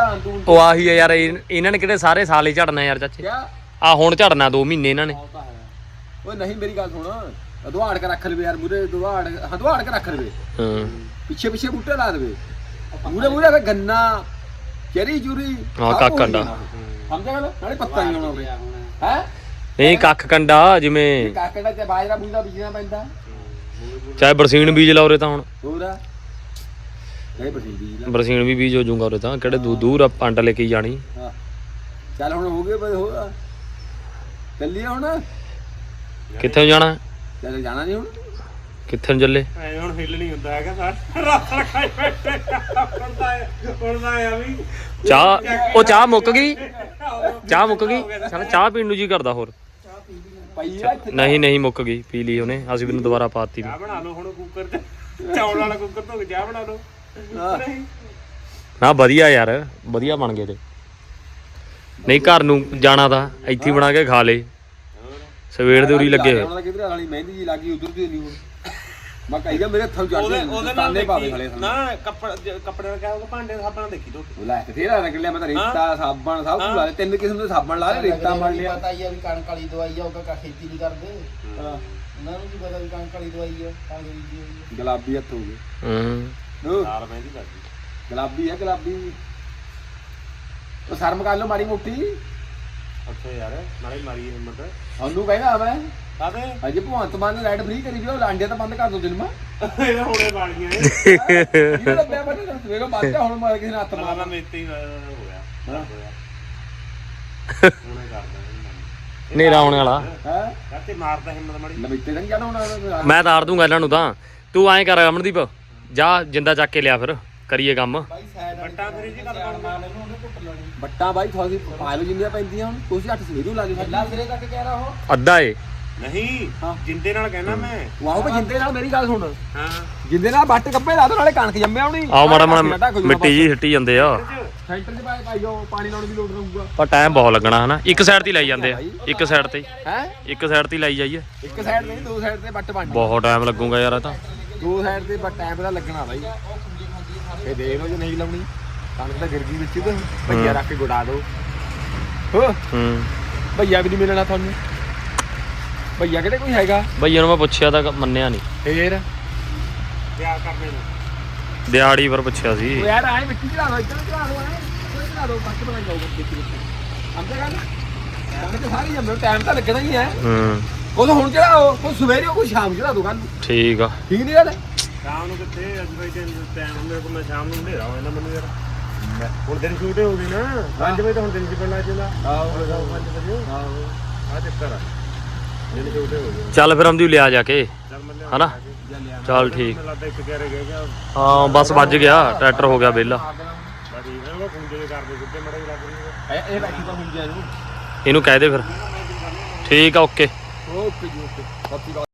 B: ਉਹ ਆਹੀ ਆ ਯਾਰ ਇਹ- ਇਹਨਾਂ ਨੇ ਕਿਹੜੇ ਸਾਰੇ ਸਾਲ ਹੀ ਝੜਨਾ ਯਾਰ ਚਾਚੇ।
A: ਕਿਆ?
B: ਆ ਹੁਣ ਝੜਨਾ 2 ਮਹੀਨੇ ਇਹਨਾਂ ਨੇ।
E: ਹੈ।
A: ਓਏ ਨਹੀਂ ਮੇਰੀ ਗੱਲ ਸੁਣ। ਦੁਹਾੜ ਕੇ ਰੱਖ ਲਵੇ ਯਾਰ ਮੂਰੇ ਦੁਹਾੜ ਹਾਂ ਦੁਹਾੜ ਕੇ ਰੱਖ ਲਵੇ।
B: ਹਾਂ।
A: ਪਿੱਛੇ ਪਿੱਛੇ ਬੂਟੇ ਲਾ ਦੇਵੇ। ਮੂਰੇ ਮੂਰੇ ਫੇ ਗੰਨਾ ਚਰੀ ਚੂਰੀ
B: ਹਾਂ,
A: ਸਭ
B: ਕੱਖ।
A: ਹੋਣਾ। ਸਮਝਿਆ ਗੱਲ? ਨਾਲੇ ਪੱਤਾ ਨਹੀਂ ਆਉਣਾ
E: ਹੁਣ
A: ਹੈ?
B: ਨਹੀਂ ਕੱਖ ਕੰਡਾ ਜਿਵੇਂ
A: ਕਾਕੇ ਦਾ ਤੇ ਬਾਜਰਾ ਬੂਜਰਾ ਬੀਜਣਾ ਪੈਂਦਾ।
B: ਚਾਹੇ ਬਰਸੀਨ ਬੀਜ ਲਾ ਉਰੇ ਤਾਂ ਹੁਣ।
A: ਹੋਰ ਆ? ਨਹੀਂ ਬਸੀ ਬੀਜ ਲਾ
B: ਬਰਸੀਨ ਵੀ ਬੀਜ ਹੋ ਜਾਊਗਾ ਉਰੇ ਤਾਂ ਕਿਹੜੇ ਦੂ- ਦੂਰ ਆ ਪੰਡ ਲੈ ਕੇ ਹੀ ਜਾਣੀ।
A: ਹਾਂ। ਚੱਲ ਹੁਣ ਹੋ ਗਏ ਬਈ ਹੋ ਚੱਲੀਏ ਹੁਣ।
B: ਕਿੱਥੇ ਨੂੰ ਜਾਣਾ?
A: ਚੱਲ ਜਾਣਾ ਨਹੀਂ ਹੁਣ।
B: ਕਿੱਥੇ ਨੂੰ ਚੱਲੇ?
D: ਐ ਹੁਣ ਹਿੱਲ ਨਹੀਂ ਹੁੰਦਾ ਹੈਗਾ ਸਾਰ ਰਾਤ ਖਾਈ ਬੈਠੇ ਉੜਦਾ ਹੈ ਉੜਦਾ ਹੈ ਵੀ।
B: ਚਾਹ ਉਹ ਚਾਹ ਮੁੱਕ ਗਈ? ਚਾਹ ਮੁੱਕ ਗਈ? ਚਲ ਚਾਹ ਪੀਣ ਨੂੰ ਜੀ ਕਰਦਾ ਹੋਰ।
A: ਪਈ ਆ ਇੱਥੇ।
B: ਨਹੀਂ ਨਹੀਂ ਮੁੱਕ ਗਈ। ਪੀ ਲਈ ਉਹਨੇ। ਅਸੀਂ ਵੀ ਨੂੰ ਦੁਬਾਰਾ ਪਾਤੀ
D: ਚਾਹ ਬਣਾ ਲਓ ਹੁਣ ਕੁੱਕਰ 'ਚ ਚੌਲ ਵਾਲਾ ਕੁੱਕਰ ਤੋਂ ਚਾਹ ਬਣਾ ਲਓ।
B: ਨਾ ਵਧੀਆ ਯਾਰ ਵਧੀਆ ਬਣ ਗਏ ਤੇ। ਨਹੀਂ ਘਰ ਨੂੰ ਜਾਣਾ ਤਾਂ ਇੱਥੇ ਹੀ ਬਣਾ ਕੇ ਖਾ ਲੇ। ਸਵੇਰ ਦੇ ਉਰੀ ਲੱਗੇ ਹੋਏ।
A: ਕਿਧਰ ਵਾਲੀ ਮਹਿੰਦੀ ਜੀ ਲੱਗੀ ਉਧਰ ਦੀ ਨਹੀਂ ਹੁਣ। ਮੈਂ ਕਹੀਦਾ ਮੇਰੇ ਹੱਥੋਂ ਚੜ
D: ਉਹਦੇ
A: ਗਏ
D: ਉਹਦੇ ਨਾਲ
A: ਤਾਨੇ ਭਾਵੇਂ
D: ਦੇਖੀ।
A: ਖਲੇ
D: ਨਾ ਕੱਪੜਾ ਕੱਪੜੇ ਦਾ ਭਾਂਡੇ ਸਾਬਣ ਦੇਖੀ ਤੋ
A: ਉਹ ਲੈ ਲਿਆ ਮੈਂ ਤਾਂ ਰੇਤਾ ਸਾਬਣ ਸਭ ਕੁਝ ਲਾ ਲਿਆ। ਤਿੰਨ ਕਿਸਮ ਦੇ ਸਾਬਣ ਲਾ ਲਏ ਰੇਤਾ ਮੜ ਲਿਆ।
C: ਪਤਾ ਹੀ ਆ ਵੀ ਕਣਕ ਵਾਲੀ ਦਵਾਈ ਆ ਉਹ ਕਾ ਖੇਤੀ ਨਹੀਂ ਕਰਦੇ।
A: ਹਾਂ,
C: ਉਹਨਾਂ ਨੂੰ ਵੀ ਪਤਾ ਵੀ ਕਣਕ ਵਾਲੀ ਦਵਾਈ ਆ ਤਾਂ ਬੀਜੀ ਹੋਈ ਆ।
A: ਗੁਲਾਬੀ ਹੱਥ ਹੋ ਗਏ।
B: ਹੂੰ।
A: ਉਹ
D: ਨਾਲ ਮਹਿੰਦੀ ਕਰਦੀ
A: ਗੁਲਾਬੀ ਹੈ ਗੁਲਾਬੀ। ਉਹ ਸ਼ਰਮ ਕਰ ਲਓ ਮਾੜੀ ਮੋਟੀ।
D: ਅੱਛਾ ਯਾਰ ਨਾਲੇ ਮਾਰੀ ਹਿੰਮਤ
A: ਉਹਨੂੰ ਕਹਿੰਦਾ ਮੈਂ।
D: ਕਾਦੇ
A: ਅਜੇ ਭਗਵੰਤ ਮਾਨ ਨੇ ਲਾਈਟ ਫ੍ਰੀ ਕਰੀ ਵੀ ਉਹ ਲਾਂਡਿਆਂ ਤਾਂ ਬੰਦ ਕਰ ਦੋ ਦਿਨ ਮਾ।
D: ਇਹਦਾ ਹੋਣੇ ਵਾਲੀਆਂ ਏ
A: ਇਹ। ਲੱਭਿਆ ਬੜੇ ਸਵੇਰੋਂ ਆ, ਹੁਣ ਮਾਰ ਕਿਸੇ ਨੇ ਹੱਥ ਮਾਰਨਾ
D: ਮੇਤੀ ਹੋਇਆ।
A: ਹਾਂ।
D: ਹੋਇਆ। ਹੁਣੇ ਕਰਦਾ
B: ਹਨੇਰਾ ਆਉਣ ਵਾਲਾ।
A: ਹੈ।
D: ਕਾਤੇ ਮਾਰਦਾ ਹਿੰਮਤ ਮੜੀ।
A: ਲਮਿੱਤੇ ਤਾਂ ਨਹੀਂ ਜਾਣਾ ਹੁਣ
B: ਮੈਂ ਤਾਰ ਦੂੰਗਾ ਇਹਨਾਂ ਨੂੰ ਤਾਂ। ਤੂੰ ਐਂ ਕਰ ਅਮਨਦੀਪ। ਜਾ ਜਿੰਦਾ ਚੱਕ ਕੇ ਲਿਆ ਫਿਰ ਕਰੀਏ ਕੰਮ।
D: ਬੱਟਾ ਫਿਰ ਜੀ
C: ਘੁੱਟ ਲੈਣੀ
A: ਬੱਟਾ ਬਾਈ ਥੋੜੀ ਪਾ ਲਓ ਜਿੰਨੀਆਂ ਪੈਂਦੀਆਂ ਹੁਣ ਤੁਸੀਂ ਅੱਠ ਸਵੇਰੂ ਲਾ ਦਿਓ
C: ਲਾ ਸਿਰੇ ਤੱਕ ਕਹਿ ਰਹਾ ਉਹ
B: ਅੱਧਾ ਏ।
D: ਨਹੀਂ
A: ਹਾਂ।
D: ਜਿੰਦੇ ਨਾਲ ਕਹਿਣਾ ਮੈਂ।
A: ਵਾਓ ਭਈ ਜਿੰਦੇ ਨਾਲ ਮੇਰੀ ਗੱਲ ਸੁਣ।
D: ਹਾਂ।
A: ਜਿੰਦੇ ਨਾਲ ਬੱਟ ਕੱਪੇ ਲਾ ਦੋ ਨਾਲੇ ਕਣਕ ਜੰਮਿਆ ਹੋਣੀ।
B: ਆਓ ਮਾੜਾ ਮਾੜਾ ਮਿੱਟੀ ਜੀ ਸਿੱਟੀ ਜਾਂਦੇ ਆ।
A: ਸੈਂਟਰ 'ਚ? ਪਾਈ ਪਾਈ ਜਾਓ ਪਾਣੀ ਲਾਉਣ ਦੀ ਲੋੜ ਰਹੂਗਾ।
B: ਪਰ ਟਾਈਮ ਬਹੁਤ ਲੱਗਣਾ ਹਨਾ। ਇੱਕ ਸਾਈਡ ਤੇ ਹੀ ਲਾਈ ਜਾਂਦੇ ਆ। ਇੱਕ ਸਾਈਡ ਤੇ ਹੀ। ਇੱਕ ਸਾਈਡ ਤੇ ਹੀ ਲਾਈ ਜਾਈਏ।
A: ਇੱਕ ਸਾਈਡ ਨਹੀਂ ਦੋ ਸਾਈਡ ਤੇ ਬੱਟ ਬਣ
B: ਬਹੁਤ ਟਾਈਮ ਲੱਗੂਗਾ ਯਾਰ ਇਹ ਤਾਂ।
A: ਦੋ ਸਾਈਡ ਤੇ ਬੱਟ ਟਾਈਮ ਦਾ ਲੱਗਣਾ ਬਾਈ। ਇਹ ਦੇਖ ਲਓ ਜੇ ਨਹੀਂ ਲਾਉਣੀ ਕਣਕ ਤਾਂ ਗਿਰ ਗਈ ਵਿੱਚ ਤੇ। ਭਈਆ ਰੱਖ ਕੇ ਗੁਡਾ ਦਿਓ ਹੋ।
B: ਹੂੰ।
A: ਭਈਆ ਵੀ ਨਹੀਂ ਮਿਲਣਾ ਤੁਹਾਨੂੰ। ਭਈਆ ਕਿਹੜੇ ਕੋਈ ਹੈਗਾ?
B: ਬਈਏ ਨੂੰ ਮੈਂ ਪੁੱਛਿਆ ਤਾਂ ਮੰਨਿਆ ਨਹੀਂ।
A: ਫੇਰ?
D: ਵਿਆਹ ਕਰਨੇ ਨੂੰ
B: ਦਿਹਾੜੀ ਪਰ ਪੁੱਛਿਆ ਸੀ।
A: ਉਹ ਯਾਰ ਆਏ ਮਿੱਟੀ ਚੜਾ ਦੋ ਇੱਧਰ ਚੜਾ ਦੋ ਆਏ ਇੱਧਰ ਚੜਾ ਦੋ ਬੱਟ ਬਣਾਈ ਜਾਊਗਾ ਮਿੱਟੀ ਵਿੱਚ ਸਮਝਿਆ ਗੱਲ ਕਣਕ ਸਾਰੀ ਜੰਮੇ ਟਾਈਮ ਤਾਂ ਲੱਗਣਾ ਹੀ ਹੈ
B: ਹੂੰ।
A: ਉਹ ਤਾਂ ਹੁਣ ਚੜਾਓ ਕੋਈ ਸਵੇਰੇ ਕੋਈ ਸ਼ਾਮ ਚੜਾ ਦੋ ਕੱਲ ਨੂੰ?
B: ਠੀਕ ਆ।
A: ਠੀਕ ਨਹੀਂ ਗੱਲ?
D: ਸ਼ਾਮ ਨੂੰ ਕਿੱਥੇ ਅੱਜ ਬਾਈ ਦਿਨ ਟਾਈਮ ਮੇਰੇ ਕੋਲ ਮੈਂ ਸ਼ਾਮ ਨੂੰ ਹਨੇਰਾ ਹੋ ਜਾਂਦਾ ਮੈਨੂੰ ਯਾਰ। ਹੁਣ ਦਿਨ ਛੋਟੇ ਹੋ ਗਏ ਨਾ 5 ਵਜੇ ਤਾਂ ਹੁਣ ਦਿਨ ਚ ਲੱਗ ਜਾਂਦਾ
A: ਆਹੋ।
D: 5 ਵਜੇ।
A: ਆਹੋ।
D: ਆ ਚੱਕਰ ਆ। ਦਿਨ ਛੋਟੇ ਹੋ ਗਏ।
B: ਚੱਲ ਫਿਰ ਅਮਦੀ ਲਿਆ ਜਾ ਕੇ। ਹਨਾ? ਚੱਲ ਠੀਕ। ਹਾਂ ਬਸ ਵੱਜ ਗਿਆ। ਟਰੈਕਟਰ ਹੋ ਗਿਆ ਵਿਹਲਾ।
D: ਬਸ ਠੀਕ ਹੈ ਉਹ ਖੁੰਝੇ ਕਰਦੇ ਸਿੱਧੇ ਮੜੇ ਲੱਗ ਰਹੀ। ਹੈ
A: ਇਹ ਇਹ ਬੈਠੀ ਤਾਂ ਹੁੰਦੀ ਆ ਇਹਨੂੰ।
B: ਇਹਨੂੰ ਕਹਿ ਦੇ ਫਿਰ। ਠੀਕ ਆ ਓਕੇ।
A: ਓਕੇ ਜੀ ਓਕੇ। ਸਤਿ ਸ਼੍ਰੀ ਅਕਾਲ।